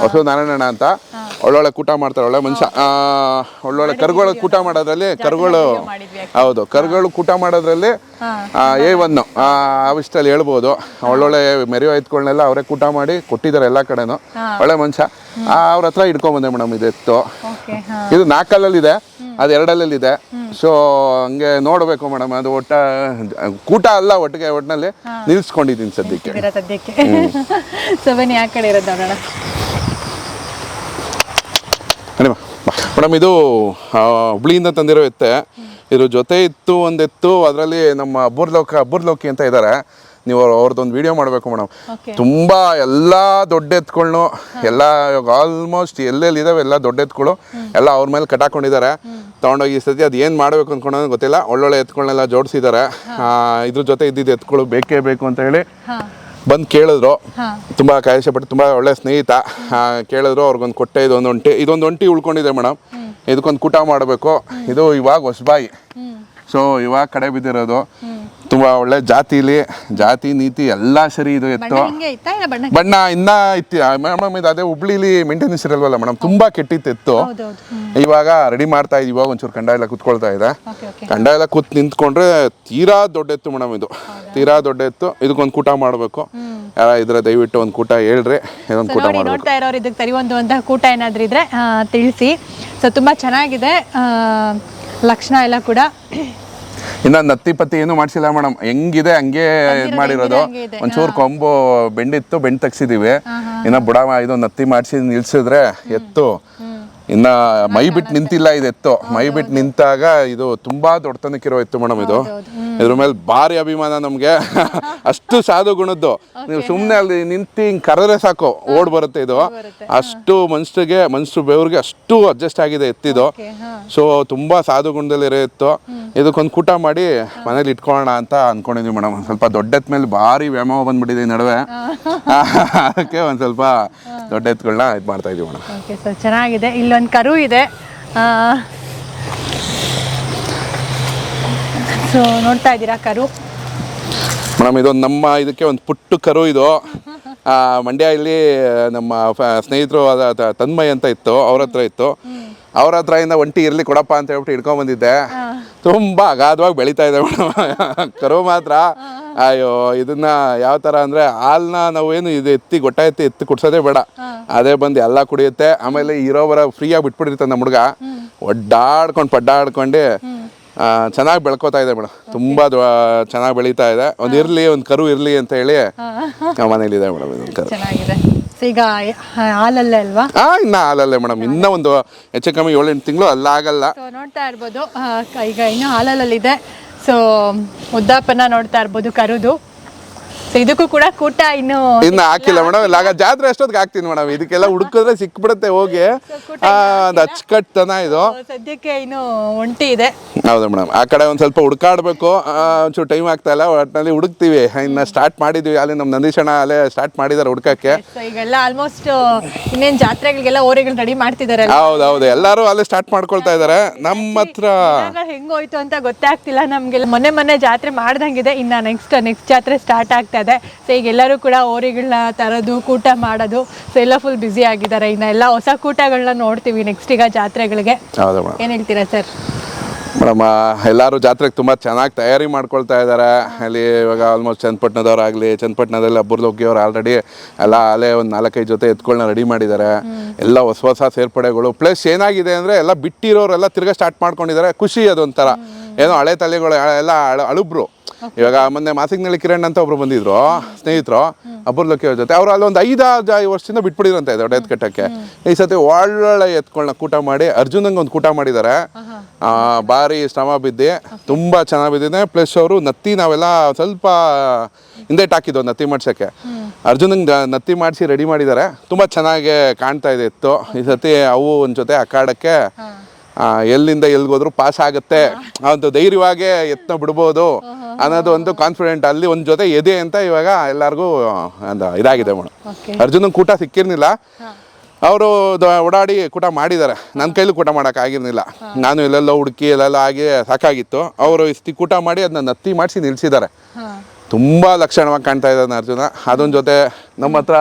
ಹೊಸ ನಾರಾಯಣಣ್ಣ ಅಂತ. ಒಳ್ಳೊಳ್ಳೆ ಕೂಟ ಮಾಡ್ತಾರೆ ಒಳ್ಳೆ ಮನುಷ್ಯ. ಒಳ್ಳೊಳ್ಳೆ ಕರುಗಳು ಕೂಟ ಮಾಡೋದ್ರಲ್ಲಿ ಕರುಗಳು ಹೌದು ಕರುಗಳು ಕೂಟ ಮಾಡೋದ್ರಲ್ಲಿ ಎ ಒನ್ ಆ ವಿಷಯದಲ್ಲಿ ಹೇಳ್ಬೋದು. ಒಳ್ಳೊಳ್ಳೆ ಮೆರಿಯೋ ಎತ್ಗಳನ್ನೆಲ್ಲ ಅವರೇ ಕೂಟ ಮಾಡಿ ಕೊಟ್ಟಿದ್ದಾರೆ ಎಲ್ಲ ಕಡೆನೂ. ಒಳ್ಳೆ ಮನುಷ್ಯ. ಅವ್ರ ಹತ್ರ ಇಟ್ಕೊಂಬಂದೆ ಮೇಡಮ್ ಇದು ಎತ್ತು. ಇದು ನಾಲ್ಕಲ್ಲಲ್ಲಿದೆ ಅದು ಎರಡಲ್ಲಿದೆ ಸೊ ಹಂಗೆ ನೋಡಬೇಕು ಮೇಡಮ್ ಅದು ಒಟ್ಟ ಕೂಟ ಅಲ್ಲ ಒಟ್ಟಿಗೆ ಒಟ್ಟಿನಲ್ಲಿ ನಿಲ್ಸ್ಕೊಂಡಿದ್ದೀನಿ ಸದ್ಯಕ್ಕೆ. ಸದ್ಯಕ್ಕೆ? ಸೊ ಬನ್ನಿ ಆ ಕಡೆ ಇರೋದು ನೋಡೋಣ. ಮೇಡಮ್ ಇದು ಹುಬ್ಳಿಯಿಂದ ತಂದಿರೋ ಎತ್ತೆ. ಇದ್ರ ಜೊತೆ ಇತ್ತು ಒಂದೆತ್ತು. ಎತ್ತು ಅದರಲ್ಲಿ ನಮ್ಮ ಅಬ್ಬುರ್ಲೋಕ ಅಬ್ಬುರ್ಲೋಕಿ ಅಂತ ಇದ್ದಾರೆ ನೀವು ಅವ್ರದ್ದೊಂದು ವಿಡಿಯೋ ಮಾಡಬೇಕು ಮೇಡಮ್. ತುಂಬ ಎಲ್ಲ ದೊಡ್ಡ ಎತ್ಕೊಳ್ಳು ಎಲ್ಲ ಆಲ್ಮೋಸ್ಟ್ ಎಲ್ಲೆಲ್ಲಿ ಇದಾವೆ ಎಲ್ಲ ದೊಡ್ಡ ಎತ್ಗಳು ಎಲ್ಲ ಅವ್ರ ಮೇಲೆ ಕಟ್ಟಾಕೊಂಡಿದ್ದಾರೆ. ತೊಗೊಂಡೋಗಿ ಈ ಸತಿ ಅದು ಏನು ಮಾಡಬೇಕು ಅಂದ್ಕೊಂಡು ಗೊತ್ತಿಲ್ಲ. ಒಳ್ಳೊಳ್ಳೆ ಎತ್ಗಳನ್ನೆಲ್ಲ ಜೋಡಿಸಿದ್ದಾರೆ. ಇದ್ರ ಜೊತೆ ಇದ್ದಿದ್ದು ಎತ್ಗಳು ಬೇಕೇ ಬೇಕು ಅಂತ ಹೇಳಿ. ಬಂದು ಕೇಳಿದ್ರು. ತುಂಬ ಕಾಯಿಸಪಟ್ಟು ತುಂಬ ಒಳ್ಳೆ ಸ್ನೇಹಿತ. ಕೇಳಿದ್ರು ಅವ್ರಿಗೊಂದು ಕೊಟ್ಟೆ ಇದೊಂದು ಒಂಟಿ ಇದೊಂದು ಒಂಟಿ ಉಳ್ಕೊಂಡಿದೆ ಮೇಡಮ್ ಇದಕ್ಕೊಂದು ಕೂಟ ಮಾಡಬೇಕು. ಇದು ಇವಾಗ ಹೊಸಬಾಯಿ. ಸೊ ಇವಾಗ ಕಡೆ ಬಿದ್ದಿರೋದು. ತುಂಬ ಒಳ್ಳೆ ಜಾತಿಲಿ ಜಾತಿ ನೀತಿ ಎಲ್ಲ ಸರಿ ಇದು ಎತ್ತು. ಬಣ್ಣ ಇನ್ನ ಇತ್ತು ಮೇಡಮ್ ಇದು ಅದೇ ಹುಬ್ಳಿಲಿ ಮೇಂಟೆನೆನ್ಸ್ ಇರಲ್ವಲ್ಲ ಮೇಡಮ್? ತುಂಬಾ ಕೆಟ್ಟಿತ್ತು ಎತ್ತು. ಇವಾಗ ರೆಡಿ ಮಾಡ್ತಾ ಇದೀವಿ. ಇವಾಗ ಒಂಚೂರು ಕಂಡ ಎಲ್ಲ ಕುತ್ಕೊಳ್ತಾ ಇದೆ. ಕಂಡ ಎಲ್ಲ ಕೂತ್ ನಿಂತ್ಕೊಂಡ್ರೆ ತೀರಾ ದೊಡ್ಡ ಎತ್ತು ಮೇಡಮ್ ಇದು. ತೀರಾ ದೊಡ್ಡ ಎತ್ತು. ಇದಕ್ಕೊಂದು ಕೂಟ ಮಾಡಬೇಕು. ಇದರ ಇದ್ರೆ ದಯವಿಟ್ಟು ಒಂದು ಕೂಟ ಹೇಳ್ರಿ. ಇದೊಂದು ಕೂಟ ನೋಡ್ತಾ ಇರೋರು ಇದಕ್ಕೆ ತರಿವಂತಹ ಕೂಟ ಏನಾದ್ರೂ ಇದ್ರೆ ತಿಳಿಸಿ. ಸೊ ತುಂಬಾ ಚೆನ್ನಾಗಿದೆ. ಲಕ್ಷಣ ಎಲ್ಲ ಕೂಡ ಇನ್ನ ನತ್ತಿ ಪತ್ತಿ ಏನು ಮಾಡ್ಸಿಲ್ಲ ಮೇಡಮ್. ಹೆಂಗಿದೆ ಹಂಗೆ ಇದು. ಮಾಡಿರೋದು. ಒಂಚೂರು ಕೊಂಬು ಬೆಂಡಿತ್ತು ಬೆಂಡ್ ತೆಗ್ಸಿದೀವಿ. ಇನ್ನ ಬುಡ ಇದು ನತ್ತಿ ಮಾಡಿಸಿ ನಿಲ್ಸಿದ್ರೆ ಎತ್ತು. ಇನ್ನ ಮೈ ಬಿಟ್ಟು ನಿಂತಿಲ್ಲ ಇದು ಎತ್ತು. ಮೈ ಬಿಟ್ಟು ನಿಂತಾಗ ಇದು ತುಂಬಾ ದೊಡ್ಡತನಕ್ಕಿರೋ ಎತ್ತು ಮೇಡಮ್ ಇದು. ಇದ್ರ ಮೇಲೆ ಭಾರಿ ಅಭಿಮಾನ ನಮ್ಗೆ. ಅಷ್ಟು ಸಾಧು ಗುಣದ್ದು. ನೀವು ಸುಮ್ಮನೆ ಅಲ್ಲಿ ನಿಂತು ಹಿಂಗ್ ಕರೆದ್ರೆ ಸಾಕು ಓಡ್ ಬರುತ್ತೆ ಇದು. ಅಷ್ಟು ಮನುಷ್ಯರಿಗೆ ಮನುಷ್ಯ ಬೆವ್ರಿಗೆ ಅಷ್ಟು ಅಡ್ಜಸ್ಟ್ ಆಗಿದೆ ಎತ್ತಿದು. ಸೊ ತುಂಬಾ ಸಾಧು ಗುಣದಲ್ಲಿರೋ ಎತ್ತು. ಇದಕ್ಕೊಂದು ಕೂಟ ಮಾಡಿ ಮನೇಲಿ ಇಟ್ಕೊಳ್ಳೋಣ ಅಂತ ಅನ್ಕೊಂಡಿದ್ವಿ ಮೇಡಮ್. ಸ್ವಲ್ಪ ದೊಡ್ಡ ಎತ್ ಮೇಲೆ ಭಾರಿ ವ್ಯಾಮೋಹ ಬಂದ್ಬಿಟ್ಟಿದೆ ಈ ನಡುವೆ. ಅದಕ್ಕೆ ಒಂದ್ ಸ್ವಲ್ಪ ದೊಡ್ಡ ಎತ್ಗಳನ್ನ ಇದು ಮಾಡ್ತಾ ಇದೀವಿ ಮೇಡಮ್. ಚೆನ್ನಾಗಿದೆ ಇಲ್ಲ ಚೆನ್ನಾಗಿದೆ. ಇಲ್ಲೊಂದು ಕರು ಇದೆ. ಸೊ ನೋಡ್ತಾ ಇದ್ದೀರಾ ಕರು? ಮೇಡಮ್ ಇದೊಂದು ನಮ್ಮ ಇದಕ್ಕೆ ಒಂದು ಪುಟ್ಟು ಕರು ಇದು. ಮಂಡ್ಯ ಇಲ್ಲಿ ನಮ್ಮ ಫ- ಸ್ನೇಹಿತರು ಅದ ತನ್ಮಯ್ ಅಂತ ಇತ್ತು ಅವ್ರ ಹತ್ರ ಇತ್ತು. ಅವ್ರ ಹತ್ರ ಇಂದ ಒಂಟಿ ಇರ್ಲಿ ಕೊಡಪ್ಪ ಅಂತ ಹೇಳ್ಬಿಟ್ಟು ಇಟ್ಕೊಂಡ್ ಬಂದಿದ್ದೆ. ತುಂಬಾ ಅಗಾಧವಾಗಿ ಬೆಳೀತಾ ಇದೆ ಮೇಡಮ್ ಕರು ಮಾತ್ರ. ಅಯ್ಯೋ ಇದನ್ನ ಯಾವ ತರ ಅಂದ್ರೆ ಹಾಲ್ನ ನಾವೇನು ಇದು ಎತ್ತಿ ಗೊಟ್ಟ ಎತ್ತಿ ಎತ್ತಿ ಕುಡ್ಸೋದೇ ಬೇಡ. ಅದೇ ಬಂದು ಎಲ್ಲ ಕುಡಿಯುತ್ತೆ. ಆಮೇಲೆ ಇರೋವರ ಫ್ರೀಯಾಗಿ ಬಿಟ್ಬಿಟ್ಟಿರ್ತಾನೆ ನಮ್ಮ ಹುಡುಗ. ಒಡ್ಡಾಡ್ಕೊಂಡು ಪಡ್ಡಾಡ್ಕೊಂಡು. ಚೆನ್ನಾಗಿ ಬೆಳ್ಕೋತಾ ಇದೆ ಮೇಡಮ್ ತುಂಬಾ ಚೆನ್ನಾಗಿ ಬೆಳೀತಾ ಇದೆ. ಒಂದು ಇರ್ಲಿ ಒಂದು ಕರು ಇರ್ಲಿ ಅಂತ ಹೇಳಿ ನಮ್ಮ ಮನೇಲಿ ಇದೆ ಮೇಡಮ್ ಇದೊಂದು ಕರು. ಚೆನ್ನಾಗಿದೆ. ಈಗ ಹಾ, ಹಾಲಲ್ಲೇ ಅಲ್ವಾ? ಆ ಇನ್ನ ಹಾಲಲ್ಲೇ ಮೇಡಮ್ ಇನ್ನ ಒಂದು ಹೆಚ್ಚು ಕಮ್ಮಿ ಏಳೆಂಟು ತಿಂಗಳು ಅಲ್ಲ ಆಗಲ್ಲ ನೋಡ್ತಾ ಇರ್ಬೋದು. ಆ, ಕ- ಈಗ ಇನ್ನೂ ಹಾಲಲ್ಲಿದೆ ಸೊ ಉದ್ದಾಪನ ನೋಡ್ತಾ ಇರ್ಬೋದು ಕರುದು. ಸೊ ಇದಕ್ಕೂ ಕೂಡ ಕೂಟ ಇನ್ನು ಇನ್ನು ಹಾಕಿಲ್ಲ ಮೇಡಮ್. ಇಲ್ಲ ಜಾತ್ರೆ ಅಷ್ಟೊತ್ತಿಗೆ ಹಾಕ್ತೀನಿ ಮೇಡಮ್. ಇದಕ್ಕೆಲ್ಲ ಹುಡುಕಿದ್ರೆ ಸಿಕ್ಬಿಡುತ್ತೆ ಹೋಗಿ. ಆ, ಒಂದು ಅಚ್ಚುಕಟ್ಟುತನ ಇದು. ಸದ್ಯಕ್ಕೆ ಇನ್ನು ಒಂಟಿ ಇದೆ. ಹೌದು ಮೇಡಮ್. ಆ ಕಡೆ ಒಂದು ಸ್ವಲ್ಪ ಹುಡುಕಾಡ್ಬೇಕು. ಒಂಚೂರು ಟೈಮ್ ಆಗ್ತಾ ಇಲ್ಲ. ಒಟ್ಟಿನಲ್ಲಿ ಹುಡುಕ್ತೀವಿ. ಇನ್ನು ಸ್ಟಾರ್ಟ್ ಮಾಡಿದ್ವಿ. ಅಲ್ಲಿ ನಮ್ಮ ನಂದೀಶಣ ಅಲ್ಲೇ ಸ್ಟಾರ್ಟ್ ಮಾಡಿದ್ದಾರೆ ಹುಡುಕಕ್ಕೆ. ಸೊ ಈಗೆಲ್ಲ ಆಲ್ಮೋಸ್ಟ್ ಇನ್ನೇನು ಜಾತ್ರೆಗಳಿಗೆಲ್ಲ ಓರೆಗಳು ರೆಡಿ ಮಾಡ್ತಿದ್ದಾರೆ ಹೌದು ಹೌದು ಎಲ್ಲರೂ ಅಲ್ಲೇ ಸ್ಟಾರ್ಟ್ ಮಾಡ್ಕೊಳ್ತಾ ಇದ್ದಾರೆ ನಮ್ಮ ಹತ್ರ ಹೆಂಗೋಯ್ತು ಅಂತ ಗೊತ್ತಾಗ್ತಿಲ್ಲ ನಮ್ಗೆ ಮೊನ್ನೆ ಮೊನ್ನೆ ಜಾತ್ರೆ ಮಾಡ್ದಂಗಿದೆ. ಇನ್ನ ನೆಕ್ಸ್ಟ್ ನೆಕ್ಸ್ಟ್ ಜಾತ್ರೆ ಸ್ಟಾರ್ಟ್ ಆಗ್ತಾ ಇದೆ ಸೊ ಈಗ ಎಲ್ಲರೂ ಕೂಡ ಓರಿಗಳನ್ನ ತರೋದು ಕೂಟ ಮಾಡೋದು ಸೊ ಎಲ್ಲ ಫುಲ್ ಬ್ಯುಸಿ ಆಗಿದ್ದಾರೆ. ಇನ್ನ ಎಲ್ಲ ಹೊಸ ಕೂಟಗಳನ್ನ ನೋಡ್ತೀವಿ ನೆಕ್ಸ್ಟ್ ಈಗ ಜಾತ್ರೆಗಳಿಗೆ. ಹೌದು ಮೇಡಮ್. ಏನ್ ಹೇಳ್ತೀರಾ ಸರ್ ಮೇಡಮ್ ಎಲ್ಲರೂ ಜಾತ್ರೆಗೆ ತುಂಬ ಚೆನ್ನಾಗಿ ತಯಾರಿ ಮಾಡ್ಕೊಳ್ತಾ ಇದ್ದಾರೆ ಅಲ್ಲಿ ಇವಾಗ ಆಲ್ಮೋಸ್ಟ್ ಚನ್ನಪಟ್ಟಣದವ್ರಾಗಲಿ ಚನ್ನಪಟ್ಟಣದಲ್ಲಿ ಹಬ್ಬರ್ಲೋಗಿಯವ್ರು ಆಲ್ರೆಡಿ ಎಲ್ಲ ಅಲ್ಲೇ ಒಂದು ನಾಲ್ಕೈದು ಜೊತೆ ಎತ್ಗಳನ್ನ ರೆಡಿ ಮಾಡಿದ್ದಾರೆ ಎಲ್ಲ ಹೊಸ ಹೊಸ ಸೇರ್ಪಡೆಗಳು. ಪ್ಲಸ್ ಏನಾಗಿದೆ ಅಂದರೆ ಎಲ್ಲ ಬಿಟ್ಟಿರೋರೆಲ್ಲ ತಿರ್ಗಾ ಸ್ಟಾರ್ಟ್ ಮಾಡ್ಕೊಂಡಿದ್ದಾರೆ ಖುಷಿ ಅದೊಂಥರ. ಏನೋ ಹಳೆ ತಲೆಗಳು ಎಲ್ಲ ಅಳ- ಅಳುಬ್ರು. ಇವಾಗ ಮೊನ್ನೆ ಮಾಸಿಕ್ನಳ್ಳಿ ಕಿರಣ್ ಅಂತ ಒಬ್ರು ಬಂದಿದ್ರು ಸ್ನೇಹಿತರು ಅಬ್ಬರ್ಲೋಕಿ ಅವ್ರ ಜೊತೆ. ಅವ್ರು ಅಲ್ಲೊಂದು ಒಂದು ಐದಾರು ವರ್ಷದಿಂದ ಬಿಟ್ಬಿಡಿರಂತೆ ದೊಡ್ಡ ಎತ್ಕಟ್ಟಕ್ಕೆ ಈ ಸತಿ ಒಳ್ಳೊಳ್ಳೆ ಎತ್ಗಳನ್ನ ಕೂಟ ಮಾಡಿ ಅರ್ಜುನಂಗೆ ಒಂದು ಕೂಟ ಮಾಡಿದ್ದಾರೆ. ಆ, ಭಾರಿ ಶ್ರಮ ಬಿದ್ದು ತುಂಬ ಚೆನ್ನಾಗಿ ಬಿದ್ದಿದೆ. ಪ್ಲಸ್ ಅವರು ನತ್ತಿ ನಾವೆಲ್ಲ ಸ್ವಲ್ಪ ಹಿಂದೆಟ್ ಹಾಕಿದ್ವು ನತ್ತಿ ಮಾಡ್ಸೋಕ್ಕೆ. ಅರ್ಜುನಂಗೆ ನತ್ತಿ ಮಾಡಿಸಿ ರೆಡಿ ಮಾಡಿದ್ದಾರೆ. ತುಂಬ ಚೆನ್ನಾಗಿ ಕಾಣ್ತಾ ಇದೆ ಇತ್ತು ಈ ಸತಿ ಅವು ಒಂದು ಜೊತೆ ಅಖಾಡಕ್ಕೆ ಎಲ್ಲಿಂದ ಎಲ್ಗೋದ್ರು ಪಾಸ್ ಆಗುತ್ತೆ. ಅಂತ ಧೈರ್ಯವಾಗಿ ಎತ್ನ ಬಿಡ್ಬೋದು. ಅನ್ನೋದು ಒಂದು ಕಾನ್ಫಿಡೆಂಟ್ ಅಲ್ಲಿ ಒಂದು ಜೊತೆ ಎದೆ ಅಂತ ಇವಾಗ ಎಲ್ಲರಿಗೂ ಇದಾಗಿದೆ ಮೇಡಮ್ ಓಕೆ ಅರ್ಜುನನ್ ಕೂಟ ಸಿಕ್ಕಿರ್ನಿಲ್ಲ. ಅವರು ಓಡಾಡಿ ಕೂಟ ಮಾಡಿದ್ದಾರೆ ನನ್ನ ಕೈಲಿ ಕೂಟ ಮಾಡೋಕ್ಕಾಗಿರ್ಲಿಲ್ಲ ನಾನು ಎಲ್ಲೆಲ್ಲೋ ಹುಡುಕಿ ಎಲ್ಲೆಲ್ಲ ಆಗಿ ಸಾಕಾಗಿತ್ತು. ಅವರು ಇಷ್ಟಿ ಕೂಟ ಮಾಡಿ ಅದನ್ನ ನತ್ತಿ ಮಾಡಿಸಿ ನಿಲ್ಸಿದ್ದಾರೆ ತುಂಬಾ ತುಂಬ ಲಕ್ಷಣವಾಗಿ ಕಾಣ್ತಾ ಇದ್ದಾನೆ ಅರ್ಜುನ. ಅದೊಂದು ಜೊತೆ ನಮ್ಮ ಹತ್ರ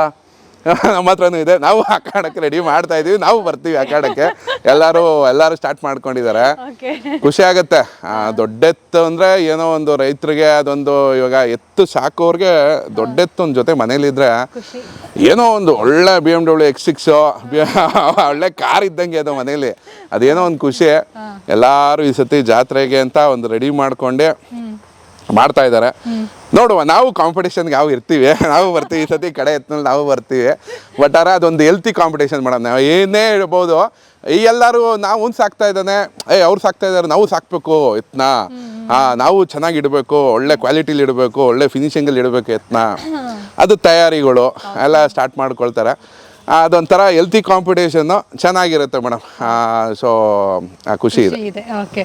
ನಮ್ಮ ಹತ್ರನೂ ಇದೆ. ನಾವು ಅಖಾಡಕ್ಕೆ ರೆಡಿ ಮಾಡ್ತಾ ಇದೀವಿ. ನಾವು ಬರ್ತೀವಿ ಅಖಾಡಕ್ಕೆ ಎಲ್ಲರೂ ಎಲ್ಲರೂ ಸ್ಟಾರ್ಟ್ ಮಾಡ್ಕೊಂಡಿದ್ದಾರೆ. ಖುಷಿ ಆಗುತ್ತೆ. ಆ, ದೊಡ್ಡ ಎತ್ತು ಅಂದರೆ ಏನೋ ಒಂದು ರೈತರಿಗೆ ಅದೊಂದು ಇವಾಗ ಎತ್ತು ಸಾಕೋರ್ಗೆ ದೊಡ್ಡ ಎತ್ತು ಒಂದು ಜೊತೆ ಮನೇಲಿದ್ರೆ ಏನೋ ಒಂದು ಒಳ್ಳೆ B M W X six ಒಳ್ಳೆ ಕಾರ್ ಇದ್ದಂಗೆ ಅದು ಮನೇಲಿ. ಅದೇನೋ ಒಂದು ಖುಷಿ. ಎಲ್ಲರೂ ಈ ಸತಿ ಜಾತ್ರೆಗೆ ಅಂತ ಒಂದು ರೆಡಿ ಮಾಡ್ಕೊಂಡೆ ಮಾಡ್ತಾ ಇದ್ದಾರೆ. ನೋಡುವ, ನಾವು ಕಾಂಪಿಟೇಷನ್ಗೆ ಯಾವ ಇರ್ತೀವಿ? ನಾವು ಬರ್ತೀವಿ ಈ ಸತಿ ಕಡೆ ಎತ್ನಲ್ಲಿ ನಾವು ಬರ್ತೀವಿ. ಆದ್ರೆ ಅದೊಂದು ಹೆಲ್ತಿ ಕಾಂಪಿಟೇಷನ್ ಮೇಡಮ್ ನಾವು. ಏನೇ ಹೇಳ್ಬೋದು, ಈ ಎಲ್ಲರೂ ನಾವು ಸಾಕ್ತಾ ಇದ್ದಾನೆ, ಏ, ಅವ್ರು ಸಾಕ್ತಾ ಇದ್ದಾರೆ, ನಾವು ಸಾಕ್ಬೇಕು ಎತ್ನ ಹಾಂ ನಾವು ಚೆನ್ನಾಗಿ ಇಡಬೇಕು, ಒಳ್ಳೆ ಕ್ವಾಲಿಟಿಲಿ ಇಡಬೇಕು, ಒಳ್ಳೆ ಫಿನಿಶಿಂಗಲ್ಲಿ ಇಡಬೇಕು ಎತ್ನ ಅದು ತಯಾರಿಗಳು ಎಲ್ಲ ಸ್ಟಾರ್ಟ್ ಮಾಡ್ಕೊಳ್ತಾರೆ. ಅದೊಂಥರ ಹೆಲ್ತಿ ಕಾಂಪಿಟೇಷನ್ನು ಚೆನ್ನಾಗಿರುತ್ತೆ ಮೇಡಮ್. ಸೊ ಖುಷಿ ಇದೆ. Okay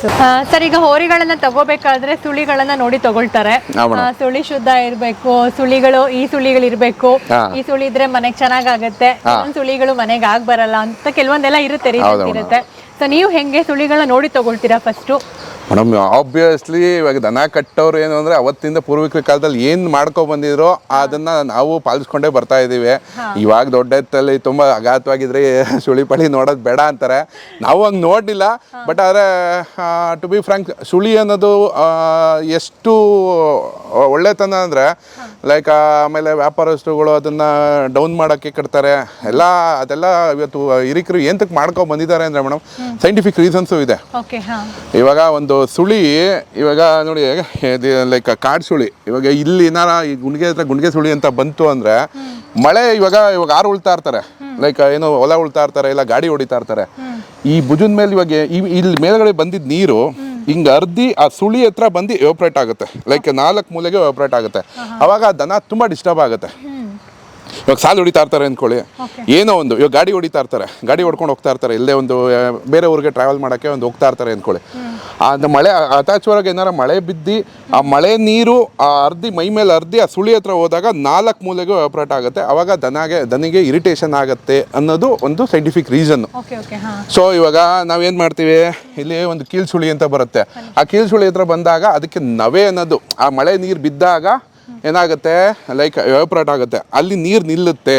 sir. ಈಗ ಹೋರಿಗಳನ್ನ ತಗೋಬೇಕಾದ್ರೆ ಸುಳಿಗಳನ್ನ ನೋಡಿ ತಗೊಳ್ತಾರೆ. ಸುಳಿ ಶುದ್ಧ ಇರ್ಬೇಕು ಸುಳಿಗಳು ಈ ಸುಳಿಗಳು ಇರ್ಬೇಕು. ಈ ಸುಳಿ ಇದ್ರೆ ಮನೆಗ್ ಚೆನ್ನಾಗಾಗತ್ತೆ ಸುಳಿಗಳು ಮನೆಗೆ ಆಗ್ ಬರಲ್ಲ ಅಂತ ಕೆಲವೊಂದೆಲ್ಲ ಇರುತ್ತೆ ಇರುತ್ತೆ ಸೊ ನೀವು ಹೆಂಗೆ ಸುಳಿಗಳನ್ನ ನೋಡಿ ತಗೊಳ್ತೀರಾ ಫಸ್ಟು ಮೇಡಮ್ ಆಬ್ವಿಯಸ್ಲಿ ಇವಾಗ ದನ ಕಟ್ಟೋರು ಏನು ಅಂದರೆ ಅವತ್ತಿಂದ ಪೂರ್ವಿಕರ ಕಾಲದಲ್ಲಿ ಏನು ಮಾಡ್ಕೊ ಬಂದಿದ್ರೋ ಅದನ್ನು ನಾವು ಪಾಲಿಸ್ಕೊಂಡೇ ಬರ್ತಾ ಇದ್ದೀವಿ. ಇವಾಗ ದೊಡ್ಡ ಎತ್ತಲ್ಲಿ ತುಂಬ ಅಗಾಧವಾಗಿದ್ರೆ ಸುಳಿ ಪಳಿ ನೋಡೋದು ಬೇಡ ಅಂತಾರೆ. ನಾವು ಹಂಗೆ ನೋಡಲಿಲ್ಲ. ಬಟ್ ಆದರೆ ಟು ಬಿ ಫ್ರಾಂಕ್ ಸುಳಿ ಅನ್ನೋದು ಎಷ್ಟು ಒಳ್ಳೆತನ ಅಂದರೆ ಲೈಕ್ ಆಮೇಲೆ ವ್ಯಾಪಾರಸ್ಥರುಗಳು ಅದನ್ನು ಡೌನ್ ಮಾಡೋಕ್ಕೆ ಕಟ್ತಾರೆ. ಎಲ್ಲ ಅದೆಲ್ಲ ಇವತ್ತು ಹಿರಿಕರು ಏಂತಕ್ಕೆ ಮಾಡ್ಕೊಂಡು ಬಂದಿದ್ದಾರೆ ಅಂದರೆ ಮೇಡಮ್ ಸೈಂಟಿಫಿಕ್ ರೀಸನ್ಸು ಇದೆ. ಇವಾಗ ಒಂದು ಸುಳಿ ಇವಾಗ ನೋಡಿ ಲೈಕ್ ಕಾಡು ಸುಳಿ. ಇವಾಗ ಇಲ್ಲಿ ಏನಾರ ಈ ಗುಂಡಿಗೆ ಹತ್ರ ಗುಂಡಿಗೆ ಸುಳಿ ಅಂತ ಬಂತು ಅಂದರೆ ಮಳೆ ಇವಾಗ ಇವಾಗ ಆರು ಉಳ್ತಾ ಇರ್ತಾರೆ. ಲೈಕ್ ಏನು ಹೊಲ ಉಳ್ತಾ ಇರ್ತಾರೆ, ಇಲ್ಲ ಗಾಡಿ ಹೊಡಿತಾ ಇರ್ತಾರೆ. ಈ ಭುಜದ ಮೇಲೆ ಇವಾಗ ಇಲ್ಲಿ ಮೇಲ್ಗಡೆ ಬಂದಿದ್ದ ನೀರು ಹಿಂಗೆ ಅರ್ದಿ ಆ ಸುಳಿ ಹತ್ರ ಬಂದು ಎವಾಪ್ರೇಟ್ ಆಗುತ್ತೆ. ಲೈಕ್ ನಾಲ್ಕು ಮೂಲೆಗೆ ಎವಾಪ್ರೇಟ್ ಆಗುತ್ತೆ. ಅವಾಗ ದನ ತುಂಬ ಡಿಸ್ಟರ್ಬ್ ಆಗುತ್ತೆ. ಇವಾಗ ಸಾಲು ಹೊಡಿತಾ ಇರ್ತಾರೆ ಅಂದ್ಕೊಳ್ಳಿ. ಏನೋ ಒಂದು ಇವಾಗ ಗಾಡಿ ಹೊಡಿತಾ ಇರ್ತಾರೆ ಗಾಡಿ ಹೊಡ್ಕೊಂಡು ಹೋಗ್ತಾ ಇರ್ತಾರೆ ಇಲ್ಲೇ ಒಂದು ಬೇರೆ ಊರಿಗೆ ಟ್ರಾವೆಲ್ ಮಾಡೋಕ್ಕೆ ಒಂದು ಹೋಗ್ತಾ ಇರ್ತಾರೆ ಅಂದ್ಕೊಳ್ಳಿ. ಆ ಒಂದು ಮಳೆ ಅತಾಚ್ವರೆಗೆ ಏನಾರ ಮಳೆ ಬಿದ್ದು ಆ ಮಳೆ ನೀರು ಆ ಅರ್ಧಿ ಮೈ ಮೇಲೆ ಅರ್ಧಿ ಆ ಸುಳಿ ಹತ್ರ ಹೋದಾಗ ನಾಲ್ಕು ಮೂಲೆಗೂ ಆಪ್ರೇಟ್ ಆಗುತ್ತೆ. ಅವಾಗ ದನಗೆ ದನಿಗೆ ಇರಿಟೇಷನ್ ಆಗುತ್ತೆ ಅನ್ನೋದು ಒಂದು ಸೈಂಟಿಫಿಕ್ ಹಾ. ಸೊ ಇವಾಗ ನಾವೇನು ಮಾಡ್ತೀವಿ? ಇಲ್ಲಿ ಒಂದು ಕೀಲ್ ಸುಳಿ ಅಂತ ಬರುತ್ತೆ. ಆ ಕೀಲ್ ಸುಳಿ ಹತ್ರ ಬಂದಾಗ ಅದಕ್ಕೆ ನವೆ ಅನ್ನೋದು ಆ ಮಳೆ ನೀರು ಬಿದ್ದಾಗ ಏನಾಗುತ್ತೆ? ಲೈಕ್ ಎವಪ್ರೇಟ್ ಆಗುತ್ತೆ. ಅಲ್ಲಿ ನೀರು ನಿಲ್ಲುತ್ತೆ.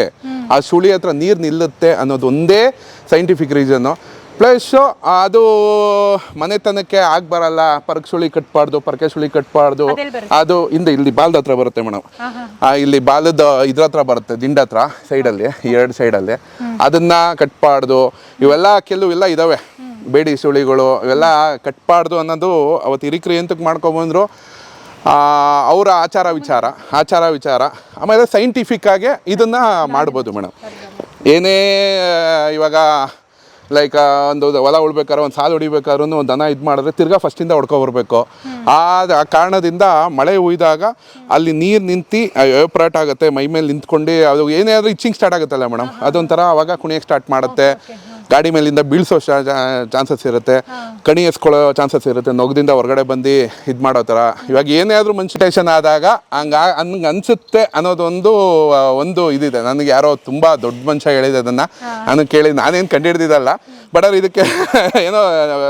ಆ ಸುಳಿ ಹತ್ರ ನೀರು ನಿಲ್ಲುತ್ತೆ ಅನ್ನೋದು ಒಂದೇ ಸೈಂಟಿಫಿಕ್ ರೀಸನ್ನು ಪ್ಲಸ್ ಅದು ಮನೆತನಕ್ಕೆ ಆಗ್ಬಾರಲ್ಲ ಬರಲ್ಲ. ಪರಕ್ ಸುಳಿ ಕಟ್ಬಾರ್ದು ಪರಕೆ ಸುಳಿ ಕಟ್ಬಾರ್ದು. ಅದು ಹಿಂದೆ ಇಲ್ಲಿ ಬಾಲ್ದ ಹತ್ರ ಬರುತ್ತೆ ಮೇಡಮ್. ಇಲ್ಲಿ ಬಾಲದ ಇದ್ರ ಹತ್ರ ಬರುತ್ತೆ ದಿಂಡ ಹತ್ರ ಸೈಡಲ್ಲಿ ಎರಡು ಸೈಡಲ್ಲಿ ಅದನ್ನ ಕಟ್ಬಾರ್ದು. ಇವೆಲ್ಲ ಕೆಲವು ಎಲ್ಲ ಇದಾವೆ. ಬೇಡಿ ಸುಳಿಗಳು ಇವೆಲ್ಲ ಕಟ್ಬಾರ್ದು ಅನ್ನೋದು ಅವತ್ತು ಹಿರಿಕ್ರಿ ಎಂತಕ್ಕೆ ಮಾಡ್ಕೊಂಬಂದ್ರು ಅವರ ಆಚಾರ ವಿಚಾರ ಆಚಾರ ವಿಚಾರ ಆಮೇಲೆ ಸೈಂಟಿಫಿಕ್ ಆಗಿ ಇದನ್ನ ಮಾಡ್ಬೋದು ಮೇಡಮ್. ಏನೇ ಇವಾಗ ಲೈಕ್ ಒಂದು ಹೊಲ ಉಳ್ಬೇಕಾದ್ರೆ ಒಂದು ಸಾಲು ಹೊಡಿಬೇಕಾದ್ರು ಒಂದು ದನ ಇದು ಮಾಡಿದ್ರೆ ತಿರ್ಗಾ ಫಸ್ಟಿಂದ ಹೊಡ್ಕೊ ಬರ್ಬೇಕು. ಆ ಆ ಕಾರಣದಿಂದ ಮಳೆ ಹುಯ್ದಾಗ ಅಲ್ಲಿ ನೀರು ನಿಂತು ಎವಪ್ರೇಟ್ ಆಗುತ್ತೆ ಮೈ ಮೇಲೆ ನಿಂತ್ಕೊಂಡು ಅದು ಏನೇ ಆದರೂ ಇಚ್ಚಿಂಗ್ ಸ್ಟಾರ್ಟ್ ಆಗುತ್ತಲ್ಲ ಮೇಡಮ್. ಅದೊಂಥರ ಆವಾಗ ಕುಣಿಯಕ್ಕೆ ಸ್ಟಾರ್ಟ್ ಮಾಡುತ್ತೆ. ಗಾಡಿ ಮೇಲಿಂದ ಬೀಳ್ಸೋ ಚಾನ್ಸಸ್ ಇರುತ್ತೆ. ಕಣಿ ಎಸ್ಕೊಳ್ಳೋ ಚಾನ್ಸಸ್ ಇರುತ್ತೆ. ನೊಗದಿಂದ ಹೊರಗಡೆ ಬಂದು ಇದು ಮಾಡೋ ಥರ. ಇವಾಗ ಏನೇ ಆದರೂ ಮನುಷ್ಯ ಟೆನ್ಷನ್ ಆದಾಗ ಹಂಗ ಹಂಗೆ ಅನಿಸುತ್ತೆ ಅನ್ನೋದೊಂದು ಒಂದು ಇದಿದೆ. ನನಗೆ ಯಾರೋ ತುಂಬ ದೊಡ್ಡ ಮನುಷ್ಯ ಹೇಳಿದೆ ಅದನ್ನು. ನಾನು ಕೇಳಿ ನಾನೇನು ಕಂಡುಹಿಡ್ದಿದ್ದಲ್ಲ ಬಟ್ ಅವ್ರು ಇದಕ್ಕೆ ಏನೋ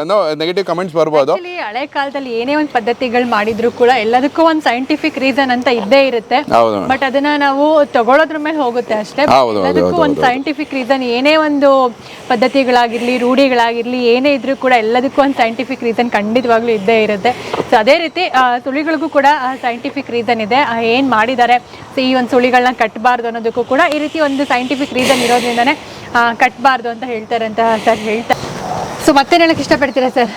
ಏನೋ ನೆಗೆಟಿವ್ ಕಮೆಂಟ್ಸ್ ಬರ್ಬೋದು. Actually, ಹಳೆ ಕಾಲದಲ್ಲಿ ಏನೇ ಒಂದು ಪದ್ಧತಿಗಳು ಮಾಡಿದ್ರು ಕೂಡ ಎಲ್ಲದಕ್ಕೂ ಒಂದು ಸೈಂಟಿಫಿಕ್ ರೀಸನ್ ಅಂತ ಇದ್ದೇ ಇರುತ್ತೆ. ಹೌದು ಮೇಡಮ್. ಬಟ್ ಅದನ್ನ ನಾವು ತಗೊಳ್ಳೋದ್ರ ಮೇಲೆ ಹೋಗುತ್ತೆ ಅಷ್ಟೇ. ಹೌದು, ಹೌದು, ಎಲ್ಲದಕ್ಕೂ ಹೌದು, ಒಂದು ಸೈಂಟಿಫಿಕ್ ರೀಸನ್ ಏನೇ ಒಂದು ಪದ್ಧತಿಗಳಾಗಿರ್ಲಿ ರೂಢಿಗಳಾಗಿರ್ಲಿ ಏನೇ ಇದ್ರೂ ಕೂಡ ಎಲ್ಲದಕ್ಕೂ ಒಂದು ಸೈಂಟಿಫಿಕ್ ರೀಸನ್ ಖಂಡಿತವಾಗ್ಲೂ ಇದ್ದೇ ಇರುತ್ತೆ. ಸೊ ಅದೇ ರೀತಿ ಆ, ಸುಳಿಗಳಿಗೂ ಕೂಡ ಸೈಂಟಿಫಿಕ್ ರೀಸನ್ ಇದೆ. ಏನು ಮಾಡಿದ್ದಾರೆ ಸೊ ಈ ಒಂದು ಸುಳಿಗಳನ್ನ ಕಟ್ಟಬಾರ್ದು ಅನ್ನೋದಕ್ಕೂ ಕೂಡ ಈ ರೀತಿ ಒಂದು ಸೈಂಟಿಫಿಕ್ ರೀಸನ್ ಇರೋದ್ರಿಂದನೇ ಕಟ್ಟಬಾರ್ದು ಅಂತ ಹೇಳ್ತಾರೆ ಅಂತ ಸರ್ ಹೇಳ್ತಾರೆ ಸೊ ಮತ್ತೆ ಹೇಳಕ್ಕೆ ಇಷ್ಟಪಡ್ತೀರಾ ಸರ್?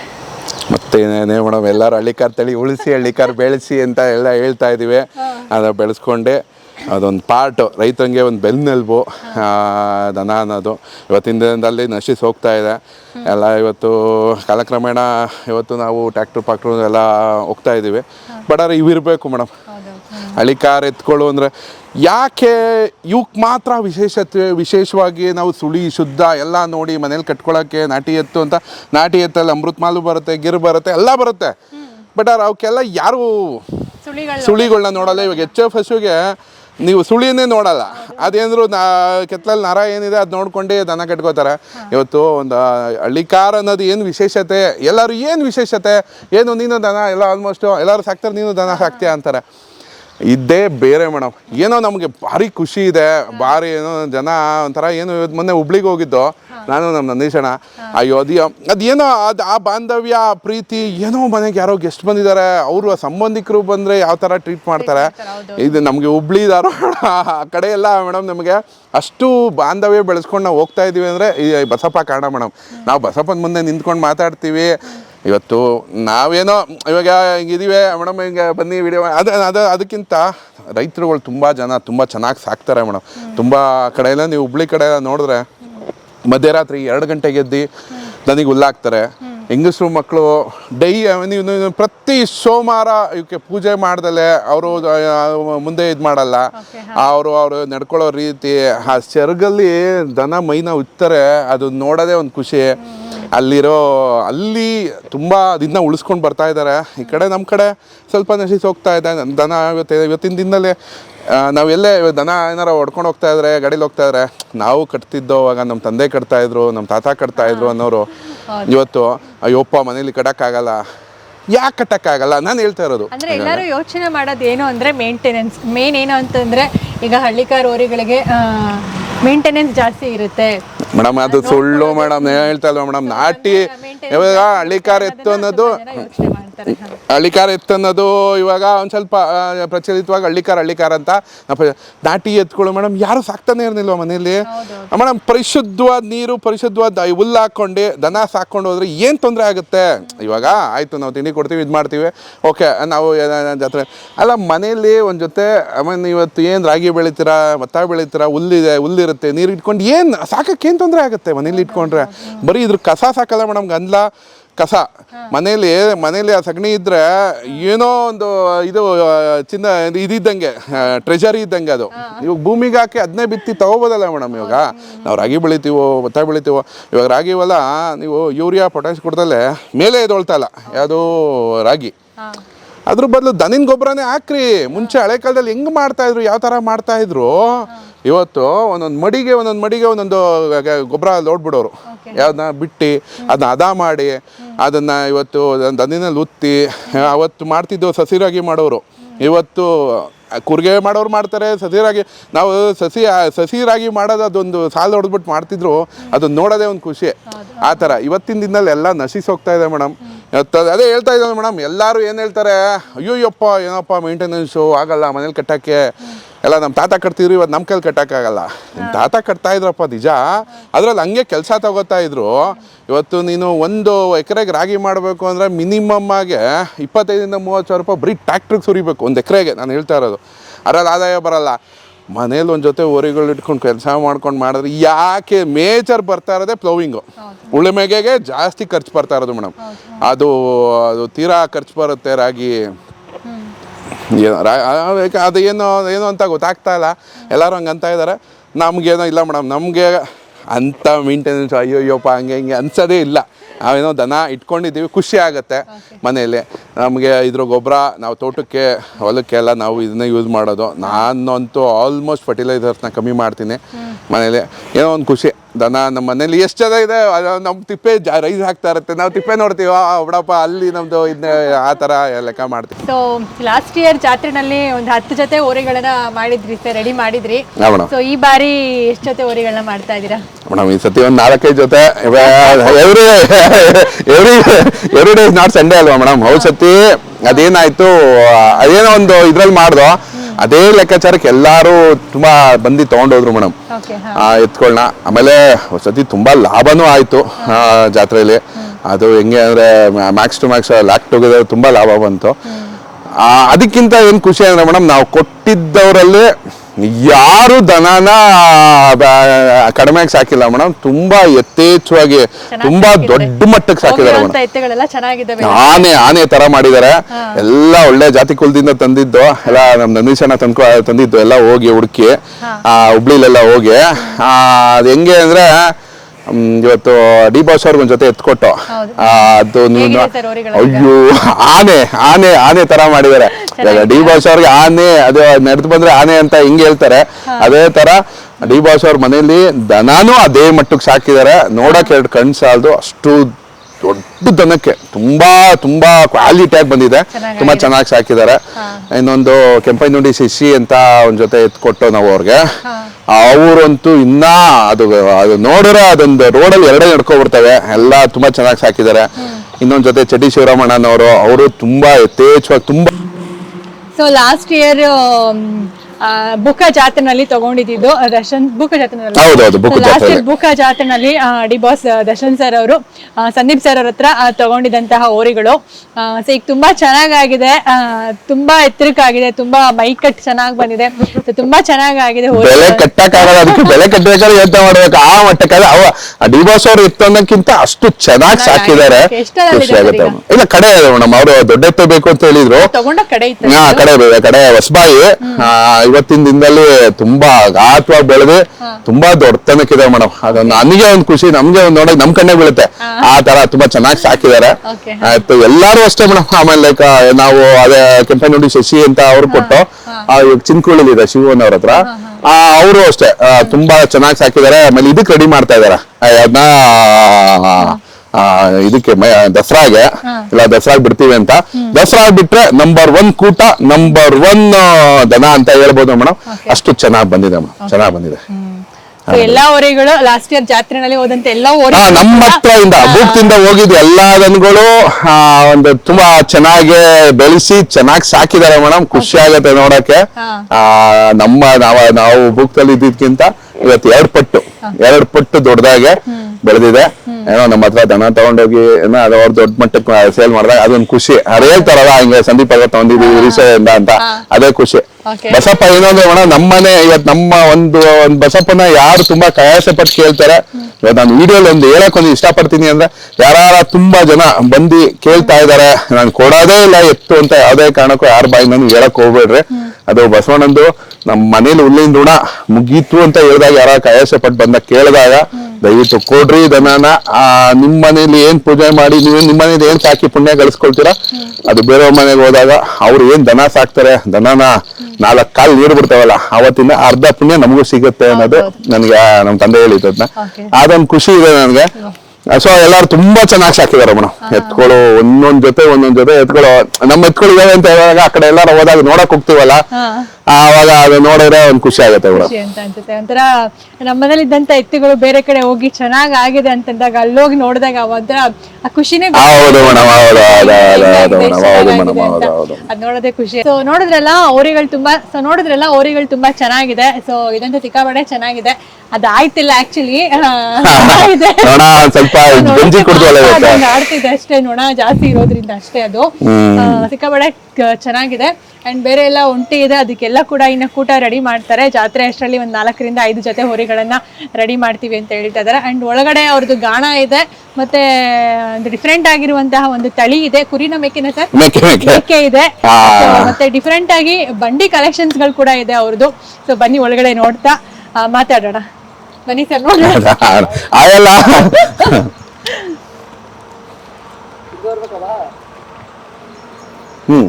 ಮತ್ತೇನೇ ಮೇಡಮ್ ಎಲ್ಲರೂ ಹಳ್ಳಿಕಾರ್ ತಳಿ ಉಳಿಸಿ ಹಳ್ಳಿಕಾರ್ ಬೆಳೆಸಿ ಅಂತ ಎಲ್ಲ ಹೇಳ್ತಾ ಇದ್ದೀವಿ. ಅದು ಬೆಳೆಸ್ಕೊಂಡೆ. ಅದೊಂದು ಪಾರ್ಟ್ ರೈತನಿಗೆ ಒಂದು ಬೆನ್ನೆಲುಬು ಆ, ದನ ಅನ್ನೋದು. ಇವತ್ತಿನ ದಿನದಲ್ಲಿ ನಶಿಸಿ ಹೋಗ್ತಾ ಇದೆ. ಎಲ್ಲ ಇವತ್ತು ಕಾಲಕ್ರಮೇಣ ಇವತ್ತು ನಾವು ಟ್ಯಾಕ್ಟ್ರು ಪಾಕ್ಟ್ರು ಎಲ್ಲ ಹೋಗ್ತಾ ಇದ್ದೀವಿ. ಬಟ್ ಆದರೆ ಇವಿರಬೇಕು ಮೇಡಮ್. ಹಳ್ಳಿಕಾರ್ ಎತ್ಕೊಳ್ಳು ಅಂದರೆ ಯಾಕೆ ಇವಕ್ಕೆ ಮಾತ್ರ ವಿಶೇಷತೆ ವಿಶೇಷವಾಗಿ ನಾವು ಸುಳಿ ಶುದ್ಧ ಎಲ್ಲ ನೋಡಿ ಮನೇಲಿ ಕಟ್ಕೊಳ್ಳೋಕ್ಕೆ ನಾಟಿ ಎತ್ತು ಅಂತ ನಾಟಿ ಎತ್ತಲ್ಲಿ ಅಮೃತ ಮಾಲು ಬರುತ್ತೆ ಗಿರ್ ಬರುತ್ತೆ ಎಲ್ಲ ಬರುತ್ತೆ. ಬಟ್ ಅವ್ರು ಅವಕ್ಕೆಲ್ಲ ಯಾರು ಸುಳಿಗಳು ಸುಳಿಗಳನ್ನ ನೋಡಲ್ಲ. ಇವಾಗ ಎಚ್ ಎಫ್ ಹಸುಗೆ ನೀವು ಸುಳಿನೇ ನೋಡಲ್ಲ. ಅದೇಂದ್ರು ನಾ ಕೆತ್ತಲಲ್ಲಿ ನರ ಏನಿದೆ ಅದು ನೋಡ್ಕೊಂಡು ದನ ಕಟ್ಕೋತಾರೆ. ಇವತ್ತು ಒಂದು ಹಳ್ಳಿಕಾರ ಅನ್ನೋದು ಏನು ವಿಶೇಷತೆ? ಎಲ್ಲರೂ ಏನು ವಿಶೇಷತೆ? ಏನು ನೀನು ದನ ಎಲ್ಲ ಆಲ್ಮೋಸ್ಟು ಎಲ್ಲರೂ ಸಾಕ್ತಾರೆ ನೀನು ದನ ಸಾಕ್ತೀಯ ಅಂತಾರೆ. ಇದ್ದೇ ಬೇರೆ ಮೇಡಮ್. ಏನೋ ನಮಗೆ ಭಾರಿ ಖುಷಿ ಇದೆ ಭಾರಿ ಏನೋ ಜನ ಒಂಥರ ಏನು ಇವತ್ತು ಮೊನ್ನೆ ಹುಬ್ಳಿಗೆ ಹೋಗಿದ್ದು ನಾನು ನಮ್ಮ ನಂದೀಶಣ ಅಯ್ಯೋ ಅದಿಯೋ ಅದೇನೋ ಅದು ಆ ಬಾಂಧವ್ಯ ಆ ಪ್ರೀತಿ ಏನೋ ಮನೆಗೆ ಯಾರೋ ಗೆಸ್ಟ್ ಬಂದಿದ್ದಾರೆ ಅವರು ಸಂಬಂಧಿಕರು ಬಂದರೆ ಯಾವ ಥರ ಟ್ರೀಟ್ ಮಾಡ್ತಾರೆ. ಇದು ನಮಗೆ ಹುಬ್ಳಿ ಧಾರವಾಡ ಆ ಕಡೆ ಎಲ್ಲ ಮೇಡಮ್ ನಮಗೆ ಅಷ್ಟು ಬಾಂಧವ್ಯ ಬೆಳೆಸ್ಕೊಂಡು ನಾವು ಹೋಗ್ತಾ ಇದ್ದೀವಿ ಅಂದರೆ ಈ ಬಸಪ್ಪ ಕಾರಣ ಮೇಡಮ್. ನಾವು ಬಸಪ್ಪನ ಮುಂದೆ ನಿಂತ್ಕೊಂಡು ಮಾತಾಡ್ತೀವಿ. ಇವತ್ತು ನಾವೇನೋ ಇವಾಗ ಹಿಂಗಿದೀವಿ ಮೇಡಮ್ ಹಿಂಗೆ ಬನ್ನಿ ವಿಡಿಯೋ ಅದು ಅದು ಅದಕ್ಕಿಂತ ರೈತರುಗಳು ತುಂಬ ಜನ ತುಂಬ ಚೆನ್ನಾಗಿ ಸಾಕ್ತಾರೆ ಮೇಡಮ್ ತುಂಬ ಕಡೆಯೆಲ್ಲ ನೀವು ಹುಬ್ಳಿ ಕಡೆ ಎಲ್ಲ ನೋಡಿದ್ರೆ ಮಧ್ಯರಾತ್ರಿ ಎರಡು ಗಂಟೆಗೆ ಎದ್ದು ನನಗೆ ಹುಲ್ಲಾಕ್ತಾರೆ. ಹೆಂಗಸರು ಮಕ್ಕಳು ಡೈ ನೀವು ಪ್ರತಿ ಸೋಮವಾರ ಇವಕ್ಕೆ ಪೂಜೆ ಮಾಡ್ದಲೆ ಅವರು ಮುಂದೆ ಇದು ಮಾಡಲ್ಲ. ಅವರು ಅವರು ನಡ್ಕೊಳ್ಳೋ ರೀತಿ ಆ ಸೆರಗಲ್ಲಿ ದನ ಮೈನ ಉತ್ತಾರೆ ಅದು ನೋಡೋದೇ ಒಂದು ಖುಷಿ. ಅಲ್ಲಿರೋ ಅಲ್ಲಿ ತುಂಬ ದಿನ ಉಳಿಸ್ಕೊಂಡು ಬರ್ತಾ ಇದ್ದಾರೆ. ಈ ಕಡೆ ನಮ್ಮ ಕಡೆ ಸ್ವಲ್ಪ ನಶಿಸಿ ಹೋಗ್ತಾ ಇದೆ. ದನ ಇವತ್ತು ಇವತ್ತಿನ ದಿನದಲ್ಲಿ ನಾವೆಲ್ಲೇ ದನ ಏನಾರ ಹೊಡ್ಕೊಂಡು ಹೋಗ್ತಾ ಇದ್ರೆ ಗಾಡೀಲಿ ಹೋಗ್ತಾ ಇದ್ರೆ ನಾವು ಕಟ್ತಿದ್ದೋ ಅವಾಗ ನಮ್ಮ ತಂದೆ ಕಟ್ತಾ ಇದ್ರು ನಮ್ಮ ತಾತ ಕಟ್ತಾ ಇದ್ರು ಅನ್ನೋರು ಇವತ್ತು ಅಯ್ಯೋಪ್ಪ ಮನೇಲಿ ಕಟ್ಟಕ್ಕಾಗಲ್ಲ. ಯಾಕೆ ಕಟ್ಟಕ್ಕಾಗಲ್ಲ? ನಾನು ಹೇಳ್ತಾ ಇರೋದು. ಅಂದ್ರೆ ಎಲ್ಲರೂ ಯೋಚನೆ ಮಾಡೋದು ಏನು ಅಂದ್ರೆ ಮೇಂಟೆನೆನ್ಸ್ ಮೇನ್ ಏನು ಅಂತಂದ್ರೆ ಈಗ ಹಳ್ಳಿಕಾರ ಓರಿಗಳಿಗೆ ಮೇಂಟೆನೆನ್ಸ್ ಜಾಸ್ತಿ ಇರುತ್ತೆ. ಮೇಡಮ್ ಅದು ಸುಳ್ಳು ಮೇಡಮ್ ಹೇಳ್ತಾ ಇಲ್ವಾ ಮೇಡಮ್? ನಾಟಿ ಇವಾಗ ಅಳಿಕಾರ ಎತ್ತು ಅನ್ನೋದು ಅಳಿಕಾರ ಎತ್ತು ಅನ್ನೋದು ಇವಾಗ ಒಂದು ಸ್ವಲ್ಪ ಪ್ರಚಲಿತವಾಗಿ ಹಳ್ಳಿಕಾರ ಹಳ್ಳಿಕಾರ ಅಂತ. ನಾಟಿ ಎತ್ಕೊಳ್ಳು ಮೇಡಮ್ ಯಾರು ಸಾಕ್ತಾನೆ ಇರಲಿಲ್ವ ಮನೇಲಿ ಮೇಡಮ್ ಪರಿಶುದ್ಧವಾದ ನೀರು ಪರಿಶುದ್ಧವಾದ ಹುಲ್ಲು ಹಾಕ್ಕೊಂಡು ದನ ಸಾಕೊಂಡು ಹೋದ್ರೆ ಏನು ತೊಂದರೆ ಆಗುತ್ತೆ? ಇವಾಗ ಆಯ್ತು ನಾವು ತಿಂಡಿ ಕೊಡ್ತೀವಿ ಇದು ಮಾಡ್ತೀವಿ. ಓಕೆ ನಾವು ಜಾತ್ರೆ ಅಲ್ಲ ಮನೇಲಿ ಒಂದ್ ಜೊತೆ ಆಮೇಲೆ ಇವತ್ತು ಏನು ರಾಗಿ ಬೆಳಿತೀರಾ ಭತ್ತ ಬೆಳಿತೀರಾ ಹುಲ್ಲಿದೆ ಹುಲ್ಲಿರುತ್ತೆ ನೀರು ಇಟ್ಕೊಂಡು ಏನು ಸಾಕಕ್ಕೆ ಏನು ತೊಂದರೆ ಆಗುತ್ತೆ ಮನೇಲಿ ಇಟ್ಕೊಂಡ್ರೆ? ಬರೀ ಇದ್ರ ಕಸ ಸಾಕಲ್ಲ ಮೇಡಮ್, ಗಂದ್ಲ, ಕಸ. ಮನೇಲಿ ಮನೇಲಿ ಆ ಸಗಣಿ ಇದ್ರೆ ಏನೋ ಒಂದು ಇದು ಚಿನ್ನ ಇದಿದ್ದಂಗೆ ಟ್ರೆಜರಿ ಇದ್ದಂಗೆ ಅದು. ಇವಾಗ ಭೂಮಿಗೆ ಹಾಕಿ ಅದನ್ನೇ ಬಿತ್ತಿ ತಗೋಬೋದಲ್ಲ ಮೇಡಮ್ ಇವಾಗ? ನಾವು ರಾಗಿ ಬೆಳಿತೀವೋ ಭತ್ತ ಬೆಳಿತೀವೋ? ಇವಾಗ ರಾಗಿ ಹೊಲ, ನೀವು ಯೂರಿಯಾ ಪೊಟ್ಯಾಶ್ ಕೊಡ್ದಲ್ಲೇ ಮೇಲೆ ಎದೊಳ್ತಾ ಇಲ್ಲ ಯಾವುದೋ ರಾಗಿ. ಅದ್ರ ಬದಲು ದನಿನ ಗೊಬ್ಬರನೇ ಹಾಕ್ರಿ. ಮುಂಚೆ ಹಳೆ ಕಾಲದಲ್ಲಿ ಹೆಂಗ್ ಮಾಡ್ತಾ ಇದ್ರು ಯಾವ ಥರ ಮಾಡ್ತಾ ಇದ್ರು? ಇವತ್ತು ಒಂದೊಂದು ಮಡಿಗೆ ಒಂದೊಂದು ಮಡಿಗೆ ಒಂದೊಂದು ಗೊಬ್ಬರ ಲೋಡ್ಬಿಡೋರು ಯಾವ್ದನ್ನ ಬಿಟ್ಟು ಅದನ್ನ ಹದ ಮಾಡಿ ಅದನ್ನ ಇವತ್ತು ದನಿನಲ್ಲಿ ಉತ್ತಿ ಅವತ್ತು ಮಾಡ್ತಿದ್ದು ಸಸಿರಾಗಿ ಮಾಡೋರು. ಇವತ್ತು ಕುರ್ಗೆ ಮಾಡೋರು ಮಾಡ್ತಾರೆ ಸಸಿರಾಗಿ ನಾವು ಸಸಿ ಸಸಿ ರಾಗಿ ಮಾಡೋದು ಅದೊಂದು ಸಾಲು ಹೊಡೆದ್ಬಿಟ್ಟು ಮಾಡ್ತಿದ್ರು ಅದನ್ನ ನೋಡೋದೇ ಒಂದು ಖುಷಿ. ಆ ಥರ ಇವತ್ತಿನ ದಿನದಲ್ಲಿ ಎಲ್ಲ ನಶಿಸಿ ಹೋಗ್ತಾ ಇದೆ ಮೇಡಮ್ ಅದೇ ಹೇಳ್ತಾ ಇದ್ದಾವೆ ಮೇಡಮ್ ಎಲ್ಲರೂ ಏನು ಹೇಳ್ತಾರೆ ಅಯ್ಯೋಯ್ಯಪ್ಪ ಏನಪ್ಪ ಮೇಂಟೆನೆನ್ಸು ಆಗಲ್ಲ ಮನೇಲಿ ಕಟ್ಟಕ್ಕೆ ಎಲ್ಲ ನಮ್ಮ ತಾತ ಕಟ್ತಿದ್ರು ಇವತ್ತು ನಮ್ಮ ಕೈಲಿ ಕಟ್ಟೋಕ್ಕಾಗಲ್ಲ ನಿಮ್ಮ ತಾತ ಕಟ್ತಾ ಇದ್ರಪ್ಪ ನಿಜ. ಅದ್ರಲ್ಲಿ ಹಂಗೆ ಕೆಲಸ ತಗೋತಾ ಇದ್ರು. ಇವತ್ತು ನೀನು ಒಂದು ಎಕರೆಗೆ ರಾಗಿ ಮಾಡಬೇಕು ಅಂದರೆ ಮಿನಿಮಮ್ ಆಗಿ ಇಪ್ಪತ್ತೈದರಿಂದ ಮೂವತ್ತು ಸಾವಿರ ರೂಪಾಯಿ ಬರೀ ಟ್ಯಾಕ್ಟ್ರಿಗೆ ಸುರಿಬೇಕು ಒಂದು ಎಕರೆಗೆ ನಾನು ಹೇಳ್ತಾ ಇರೋದು. ಅದ್ರಲ್ಲಿ ಆದಾಯ ಬರಲ್ಲ. ಮನೇಲಿ ಒಂದು ಜೊತೆ ಓರಿಗಳು ಇಟ್ಕೊಂಡು ಕೆಲಸ ಮಾಡ್ಕೊಂಡು ಮಾಡಿದ್ರೆ ಯಾಕೆ ಮೇಜರ್ ಬರ್ತಾ ಇರೋದೇ ಪ್ಲೋವಿಂಗು ಉಳುಮೆಗೆ ಜಾಸ್ತಿ ಖರ್ಚು ಬರ್ತಾ ಇರೋದು ಮೇಡಮ್. ಅದು ಅದು ತೀರಾ ಖರ್ಚು ಬರುತ್ತೆ ರಾಗಿ. ಅದು ಏನು ಏನು ಅಂತ ಗೊತ್ತಾಗ್ತಾ ಇಲ್ಲ. ಎಲ್ಲರೂ ಹಂಗೆ ಅಂತ ಇದ್ದಾರೆ. ನಮಗೇನೋ ಇಲ್ಲ ಮೇಡಮ್. ನಮಗೆ ಅಂಥ ಮೇಂಟೆನೆನ್ಸ್ ಅಯ್ಯೋ ಅಯ್ಯೋಪ್ಪ ಹಂಗೆ ಹಿಂಗೆ ಅನ್ಸೋದೇ ಇಲ್ಲ. ನಾವೇನೋ ದನ ಇಟ್ಕೊಂಡಿದ್ದೀವಿ ಖುಷಿ ಆಗುತ್ತೆ ಮನೆಯಲ್ಲಿ. ನಮಗೆ ಇದ್ರ ಗೊಬ್ಬರ ನಾವು ತೋಟಕ್ಕೆ ಹೊಲಕ್ಕೆಲ್ಲ ನಾವು ಇದನ್ನ ಯೂಸ್ ಮಾಡೋದು. ನಾನಂತೂ ಆಲ್ಮೋಸ್ಟ್ ಫರ್ಟಿಲೈಸರ್ಸ್ನ ಕಮ್ಮಿ ಮಾಡ್ತೀನಿ ಮನೇಲಿ ಏನೋ ಒಂದು ಖುಷಿ. ದನ ನಮ್ಮ ಮನೇಲಿ ಎಷ್ಟು ಜನ ಇದೆ? ಅದು ನಮ್ಮ ತಿಪ್ಪೆ ರೈಸ್ ಹಾಕ್ತಾ ಇರುತ್ತೆ. ನಾವು ತಿಪ್ಪೆ ನೋಡ್ತೀವಿ? ಬಿಡಪ್ಪ ಅಲ್ಲಿ ನಮ್ಮದು ಇದನ್ನ ಆ ಥರ ಲೆಕ್ಕ ಮಾಡ್ತೀವಿ. ಸೊ ಲಾಸ್ಟ್ ಇಯರ್ ಜಾತ್ರೆನಲ್ಲಿ ಒಂದು ಹತ್ತು ಜೊತೆ ಓರಿಗಳನ್ನ ಮಾಡಿದ್ರಿ ಸರ್ ರೆಡಿ ಮಾಡಿದ್ರಿ. ಸೊ ಈ ಬಾರಿ ಎಷ್ಟು ಜೊತೆ ಓರಿಗಳನ್ನ ಮಾಡ್ತಾ ಇದ್ದೀರಾ? ಮೇಡಮ್ ಈ ಸತಿ ಒಂದು ನಾಲ್ಕೈದು ಜೊತೆ. Every every every day not Sunday ಅಲ್ವಾ ಮೇಡಮ್? ಹೌದು ಸತಿ ಅದೇನಾಯ್ತು ಅದೇನೋ ಒಂದು ಇದ್ರಲ್ಲಿ ಮಾಡ್ದೋ? ಅದೇ ಲೆಕ್ಕಾಚಾರಕ್ಕೆ ಎಲ್ಲರೂ ತುಂಬಾ ಬಂದು ತಗೊಂಡೋದ್ರು ಮೇಡಮ್. ಎತ್ಕೊಳ್ಳೋಣ ಆಮೇಲೆ ಸತಿ ತುಂಬಾ ಲಾಭನೂ ಆಯ್ತು ಆ, ಜಾತ್ರೆಯಲ್ಲಿ ಅದು ಹೆಂಗೆ ಅಂದ್ರೆ max to max lakh together ತುಂಬಾ ಲಾಭ ಬಂತು. ಅದಕ್ಕಿಂತ ಏನು ಖುಷಿ ಅಂದ್ರೆ ಮೇಡಮ್ ನಾವು ಕೊಟ್ಟಿದ್ದವರಲ್ಲಿ ಯಾರು ದನನ ಕಡಿಮೆಯಾಗಿ ಕಡಿಮೆಗೆ ಸಾಕಿಲ್ಲ ಮೇಡಮ್. ತುಂಬಾ ಯಥೇಚ್ಛವಾಗಿ ತುಂಬಾ ದೊಡ್ಡ ಮಟ್ಟಕ್ಕೆ ಸಾಕಿದ್ದಾರೆ ಆನೆ ಆನೆ ತರ ಮಾಡಿದ್ದಾರೆ. ಎಲ್ಲ ಒಳ್ಳೆ ಜಾತಿ ಕುಲದಿಂದ ತಂದಿದ್ದು. ಎಲ್ಲ ನಮ್ ನಂದೀಶನ ತಂದ್ಕೊ ತಂದಿದ್ದು. ಎಲ್ಲ ಹೋಗಿ ಹುಡುಕಿ ಆ ಹುಬ್ಳಿಲೆಲ್ಲ ಹೋಗಿ. ಆ, ಅದ್ ಹೆಂಗೆ ಅಂದ್ರೆ ಇವತ್ತು ಡಿ ಬಾಸ್ ಅವ್ರಿಗೆ ಒಂದ್ ಜೊತೆ ಎತ್ಕೊಟ್ಟು. ಆ, ಅದು ಊರಿಗಳ ಅಯ್ಯೋ ಆನೆ ಆನೆ ಆನೆ ತರ ಮಾಡಿದ್ದಾರೆ. ಡಿ ಬಾಸ್ ಅವ್ರಿಗೆ ಆನೆ ಅದು ನಡೆದು ಬಂದ್ರೆ ಆನೆ ಅಂತ ಹಿಂಗೆ ಹೇಳ್ತಾರೆ. ಅದೇ ತರ ಡಿ ಬಾಸ್ ಅವ್ರ ಮನೆಯಲ್ಲಿ ದನಾನು ಅದೇ ಮಟ್ಟಕ್ಕೆ ಸಾಕಿದ್ದಾರೆ. ನೋಡಕ್ ಎರಡು ಕಣ್ ಸಾಲದು ಅಷ್ಟು ದೊಡ್ಡ ದನಕ್ಕೆ ತುಂಬಾ ತುಂಬಾ ಕ್ವಾಲಿಟಿ ಆಗಿ ಬಂದಿದೆ. ತುಂಬಾ ಚೆನ್ನಾಗಿ ಸಾಕಿದ್ದಾರೆ. ಇನ್ನೊಂದು ಕೆಂಪೈನುಂಡಿ ಸಿಸಿ ಅಂತ ಒಂದ್ ಜೊತೆ ಎತ್ಕೊಟ್ಟು ನಾವು ಅವ್ರಿಗೆ. ಅವರಂತೂ ಇನ್ನ ಅದು ಅದು ನೋಡಿದ್ರೆ ಅದೊಂದು ರೋಡಲ್ಲಿ ಎರಡೇ ನಡ್ಕೊಬಿಡ್ತವೆ. ಎಲ್ಲ ತುಂಬಾ ಚೆನ್ನಾಗಿ ಸಾಕಿದ್ದಾರೆ. ಇನ್ನೊಂದ್ ಜೊತೆ ಚಟಿ ಶಿವರಾಮಣ್ಣನವರು ಅವರು ತುಂಬಾ ಯಥೇಚ್ಛವಾಗಿ ತುಂಬಾ ಸೊ ಲಾಸ್ಟ್ ಇಯರ್ ಬುಕ್ಕ ಜಾತ್ರೆನಲ್ಲಿ ತಗೊಂಡಿದ್ದು ದರ್ಶನ್ ಬುಕ್ಕ ಜಾತ್ರೆ ಲಾಸ್ಟ್ ಇಯರ್ ಜಾತ್ರೆಯಲ್ಲಿ. ಬುಕ್ಕ ಜಾತ್ರೆನಲ್ಲಿ ಡಿ ಬಾಸ್ ದರ್ಶನ್ ಸರ್ ಅವರು ಸಂದೀಪ್ ಸರ್ ಅವ್ರ ಹತ್ರ ತಗೊಂಡಿದಂತಹ ತಗೊಂಡಿದ್ದಂತಹ ಓರಿಗಳು ಸೊ ಈಗ ತುಂಬಾ ಚೆನ್ನಾಗಾಗಿದೆ ತುಂಬಾ ಎತ್ತರಕ್ಕಾಗಿದೆ ತುಂಬಾ ಮೈಕಟ್ ಚೆನ್ನಾಗಿ ಬಂದಿದೆ. ತುಂಬಾ ಚೆನ್ನಾಗಾಗಿದೆ ಬೆಲೆ. ಕಟ್ಟಕ್ಕಾಗಲ್ಲ ಅದಕ್ಕೆ ಬೆಲೆ ಕಟ್ಟಬೇಕಾದ್ರೆ ಯೋಚನೆ ಮಾಡ್ಬೇಕು. ಆ ಮಟ್ಟಕ್ಕೆ ಅವ ಡಿ ಬಾಸ್ ಅವ್ರು ಎತ್ತು ಅನ್ನೋಕ್ಕಿಂತ ಅಷ್ಟು ಚೆನ್ನಾಗಿ ಸಾಕಿದ್ದಾರೆ. ಖುಷಿ ಆಗುತ್ತೆ. ಇಲ್ಲ ಕಡೆ ಮೇಡಮ್ ಅವರು ದೊಡ್ಡ ಎತ್ತ ಬೇಕು ಅಂತ ಹೇಳಿದ್ರು. ತಗೊಂಡ ಕಡೆ ಕಡೆ ಹೊಸಬಾಯಿ ಇವತ್ತಿನ ದಿನದಲ್ಲಿ ತುಂಬಾ ಘಾತವಾಗಿ ಬೆಳೆದು ತುಂಬಾ ದೊಡ್ಡತನಕ್ಕಿದೆ ಮೇಡಮ್. ಅದೊಂದು ನನಗೆ ಒಂದು ಖುಷಿ ನಮ್ಗೆ ಒಂದು ನೋಡಕ್ ನಮ್ ಕಣ್ಣೆ ಬೀಳುತ್ತೆ. ಆ ತರ ತುಂಬಾ ಚೆನ್ನಾಗಿ ಸಾಕಿದ್ದಾರೆ. ಆಯ್ತು ಎಲ್ಲಾರು ಅಷ್ಟೇ ಮೇಡಮ್. ಆಮೇಲೆ ಲೈಕ್ ನಾವು ಅದೇ ಕೆಂಪನುಡಿ ಶಶಿ ಅಂತ ಅವ್ರು ಕೊಟ್ಟು ಆ, ಇವಾಗ ಚಿನ್ಕುಳಿಲಿದೆ ಶಿವನ್ ಅವ್ರ ಹತ್ರ. ಅವರು ಅಷ್ಟೇ. ಆ, ತುಂಬಾ ಚೆನ್ನಾಗಿ ಸಾಕಿದ್ದಾರೆ. ಆಮೇಲೆ ಇದಕ್ ರೆಡಿ ಮಾಡ್ತಾ ಇದಾರೆ ಅದನ್ನ ಆ, ಇದಕ್ಕೆ ದಸರಾಗೆ ಇಲ್ಲ ದಸರಾಗ್ ಬಿಡ್ತೀವಿ ಅಂತ. ದಸರಾ ಬಿಟ್ರೆ ನಂಬರ್ ಒನ್ ಕೂಟ ನಂಬರ್ ಒನ್ ದನ ಅಂತ ಹೇಳ್ಬೋದು ಮೇಡಮ್ ಅಷ್ಟು ಚೆನ್ನಾಗಿ ಬಂದಿದೆ ಮೇಡಮ್ ಚೆನ್ನಾಗಿ ಬಂದಿದೆ. ಎಲ್ಲಾ ಓರಿಗಳು ಲಾಸ್ಟ್ ಇಯರ್ ಜಾತ್ರೆನಲ್ಲಿ ಹೋದಂತ ಎಲ್ಲಾ ಓರಿ ನಮ್ಮ ಹತ್ರದಿಂದ ಹೋಗಿದ್ದು ಎಲ್ಲಾ ದನಗಳು ಒಂದು ತುಂಬಾ ಚೆನ್ನಾಗಿ ಬೆಳೆಸಿ ಚೆನ್ನಾಗಿ ಸಾಕಿದ್ದಾರೆ ಮೇಡಮ್ ಖುಷಿ ಆಗತ್ತೆ ನೋಡಕ್ಕೆ. ಆ, ನಮ್ಮ ನಾವು ನಾವು ಬೂಕ್ತಲ್ಲಿ ಇದ್ದಿದ್ಕಿಂತ ಇವತ್ತು ಎರಡ್ ಪಟ್ಟು ಎರಡ್ ಪಟ್ಟು ದೊಡ್ಡದಾಗೆ ಬೆಳೆದಿದೆ. ಏನೋ ನಮ್ಮ ಹತ್ರ ದನ ತಗೊಂಡೋಗಿ ಏನೋ ಅದು ಅವ್ರ ದೊಡ್ಡ ಮಟ್ಟಕ್ಕೆ ಸೇಲ್ ಮಾಡಿದಾಗ ಅದೊಂದು ಖುಷಿ. ಅವ್ರು ಹೇಳ್ತಾರಲ್ಲ ಹಿಂಗೆ ಸಂದೀಪ್ ಅವ ತಗೊಂಡಿದ್ವಿ ರೀಸೆಯಿಂದ ಅಂತ ಅದೇ ಖುಷಿ. ಬಸಪ್ಪ ಏನಂದ್ರೆ ಅಣ್ಣ ನಮ್ಮನೆ ಇವತ್ತು ನಮ್ಮ ಒಂದು ಒಂದು ಬಸಪ್ಪನ ಯಾರು ತುಂಬಾ ಕಯಾಸ ಪಟ್ಟು ಕೇಳ್ತಾರೆ ಇವತ್ತು ನಾನು ವಿಡಿಯೋಲಿ ಒಂದು ಹೇಳಕ್ ಒಂದು ಇಷ್ಟಪಡ್ತೀನಿ ಅಂದ್ರೆ ಯಾರ ತುಂಬಾ ಜನ ಬಂದು ಕೇಳ್ತಾ ಇದ್ದಾರೆ ನಾನು ಕೊಡೋದೇ ಇಲ್ಲ ಎತ್ತು ಅಂತ ಯಾವುದೇ ಕಾರಣಕ್ಕೂ ಯಾರ ಬಾಯಿ ನಾನು ಹೇಳಕ್ ಹೋಗ್ಬೇಡ್ರಿ. ಅದು ಬಸವಣ್ಣಂದು ನಮ್ಮ ಮನೇಲಿ ಹುಲ್ಲಿನ ಋಣ ಮುಗೀತು ಅಂತ ಹೇಳಿದಾಗ ಯಾರ ಕಯಾಸ ಪಟ್ಟು ಬಂದಾಗ ಕೇಳಿದಾಗ ದಯವಿಟ್ಟು ಕೊಡ್ರಿ ದನಾನ. ಆ ನಿಮ್ ಮನೇಲಿ ಏನ್ ಪೂಜೆ ಮಾಡಿ ನೀವು ನಿಮ್ ಮನೇಲಿ ಏನ್ ಸಾಕಿ ಪುಣ್ಯ ಗಳಿಸ್ಕೊಳ್ತೀರಾ? ಅದು ಬೇರೆಯವ್ರ ಮನೆಗೆ ಹೋದಾಗ ಅವ್ರು ಏನ್ ದನ ಸಾಕ್ತಾರೆ? ದನಾನ ನಾಲ್ಕು ಕಾಲ್ ನೀರು ಬಿಡ್ತಾವಲ್ಲ ಅವತ್ತಿನ ಅರ್ಧ ಪುಣ್ಯ ನಮಗೂ ಸಿಗುತ್ತೆ ಅನ್ನೋದು ನನ್ಗೆ ನಮ್ಮ ತಂದೆ ಹೇಳಿದ್ದನ್ನ. ಅದೊಂದು ಖುಷಿ ಇದೆ ನನಗೆ. ಸೊ ಎಲ್ಲಾರು ತುಂಬಾ ಚೆನ್ನಾಗಿ ಸಾಕಿದಾರೆ ಮೇಡಮ್ ಎತ್ಕೊಳ್ಳೋ ಒಂದೊಂದ್ ಜೊತೆ ಒಂದೊಂದ್ ಜೊತೆ ಎತ್ಕೊಳ್ಳೋ ನಮ್ಮ ಎತ್ಕೊಳ್ಳಿದಾವೆ ಅಂತ ಹೇಳಿದಾಗ ಆ ಕಡೆ ಎಲ್ಲಾರು ಹೋದಾಗ ನೋಡಕ್ ಹೋಗ್ತೀವಲ್ಲ. ಆವಾಗ ಅದು ನೋಡಿದ್ರೆ ಒಂದು ಖುಷಿ ಆಗುತ್ತೆ ಮೇಡಮ್ ಖುಷಿ ಅಂತ ಅನ್ಸುತ್ತೆ. ಒಂಥರ ನಮ್ಮನೇಲಿ ಇದ್ದಂತ ಎತ್ತುಗಳು ಬೇರೆ ಕಡೆ ಹೋಗಿ ಚೆನ್ನಾಗ್ ಆಗಿದೆ ಅಂತಂದಾಗ ಅಲ್ಲೋಗಿ ನೋಡಿದಾಗ ಒಂಥರ ಆ ಖುಷಿನೇ. ಹೌದು ಮೇಡಮ್ ಹೌದು ಹೌದು ಹೌದು ಹೌದು ಮೇಡಮ್ ಹೌದು ಮೇಡಮ್ ಅಂತ. ಹೌದು ಹೌದು. ಅದ್ ನೋಡೋದೇ ಖುಷಿ. ಸೊ ನೋಡಿದ್ರಲ್ಲ ಓರಿಗಳು ತುಂಬಾ ಸೊ ನೋಡಿದ್ರಲ್ಲ ಓರಿಗಳು ತುಂಬಾ ಚೆನ್ನಾಗಿದೆ. ಸೊ ಇದಂತ ಸಿಕ್ಕಾಪಟ್ಟೆ ಚೆನ್ನಾಗಿದೆ. ಅದಾಯ್ತಿಲ್ಲ ಆಕ್ಚುಲಿ ಇದೆ ನೋಡ ಒಂದ್ ಸ್ವಲ್ಪ ಗಂಜಿ ಆಡ್ತಿದೆ ಅಷ್ಟೇ ನೋಣ ಜಾಸ್ತಿ ಇರೋದ್ರಿಂದ ಅಷ್ಟೇ ಅದು. ಆ, ಸಿಕ್ಕಾಪಟ್ಟೆ ಕ- ಚೆನ್ನಾಗಿದೆ. ಅಂಡ್ ಬೇರೆ ಎಲ್ಲ ಒಂಟಿ ಇದೆ ಅದಕ್ಕೆಲ್ಲ ಕೂಡ ಇನ್ನು ಕೂಟ ರೆಡಿ ಮಾಡ್ತಾರೆ. ಜಾತ್ರೆ ಅಷ್ಟರಲ್ಲಿ ಒಂದು ನಾಲ್ಕರಿಂದ ಐದು ಜೊತೆ ಹೋರಿಗಳನ್ನ ರೆಡಿ ಮಾಡ್ತೀವಿ ಅಂತ ಹೇಳ್ತಾ ಇದ್ದಾರೆ ಅಂಡ್ ಒಳಗಡೆ ಅವ್ರದ್ದು ಗಾಣ ಇದೆ ಮತ್ತೆ ಒಂದು ಡಿಫ್ರೆಂಟ್ ಆಗಿರುವಂತಹ ಒಂದು ತಳಿ ಇದೆ. ಕುರಿನ ಮೇಕಿನ ಸರ್? ಮೇಕೆ ಇದೆ. ಮತ್ತೆ ಡಿಫ್ರೆಂಟ್ ಆಗಿ ಬಂಡಿ ಕಲೆಕ್ಷನ್ಸ್ಗಳು ಕೂಡ ಇದೆ ಅವ್ರದ್ದು ಸೊ ಬನ್ನಿ ಒಳಗಡೆ ನೋಡ್ತಾ ಮಾತಾಡೋಣ. ಬನ್ನಿ ಸರ್ ನೋಡೋಣ ಹ್ಮ್.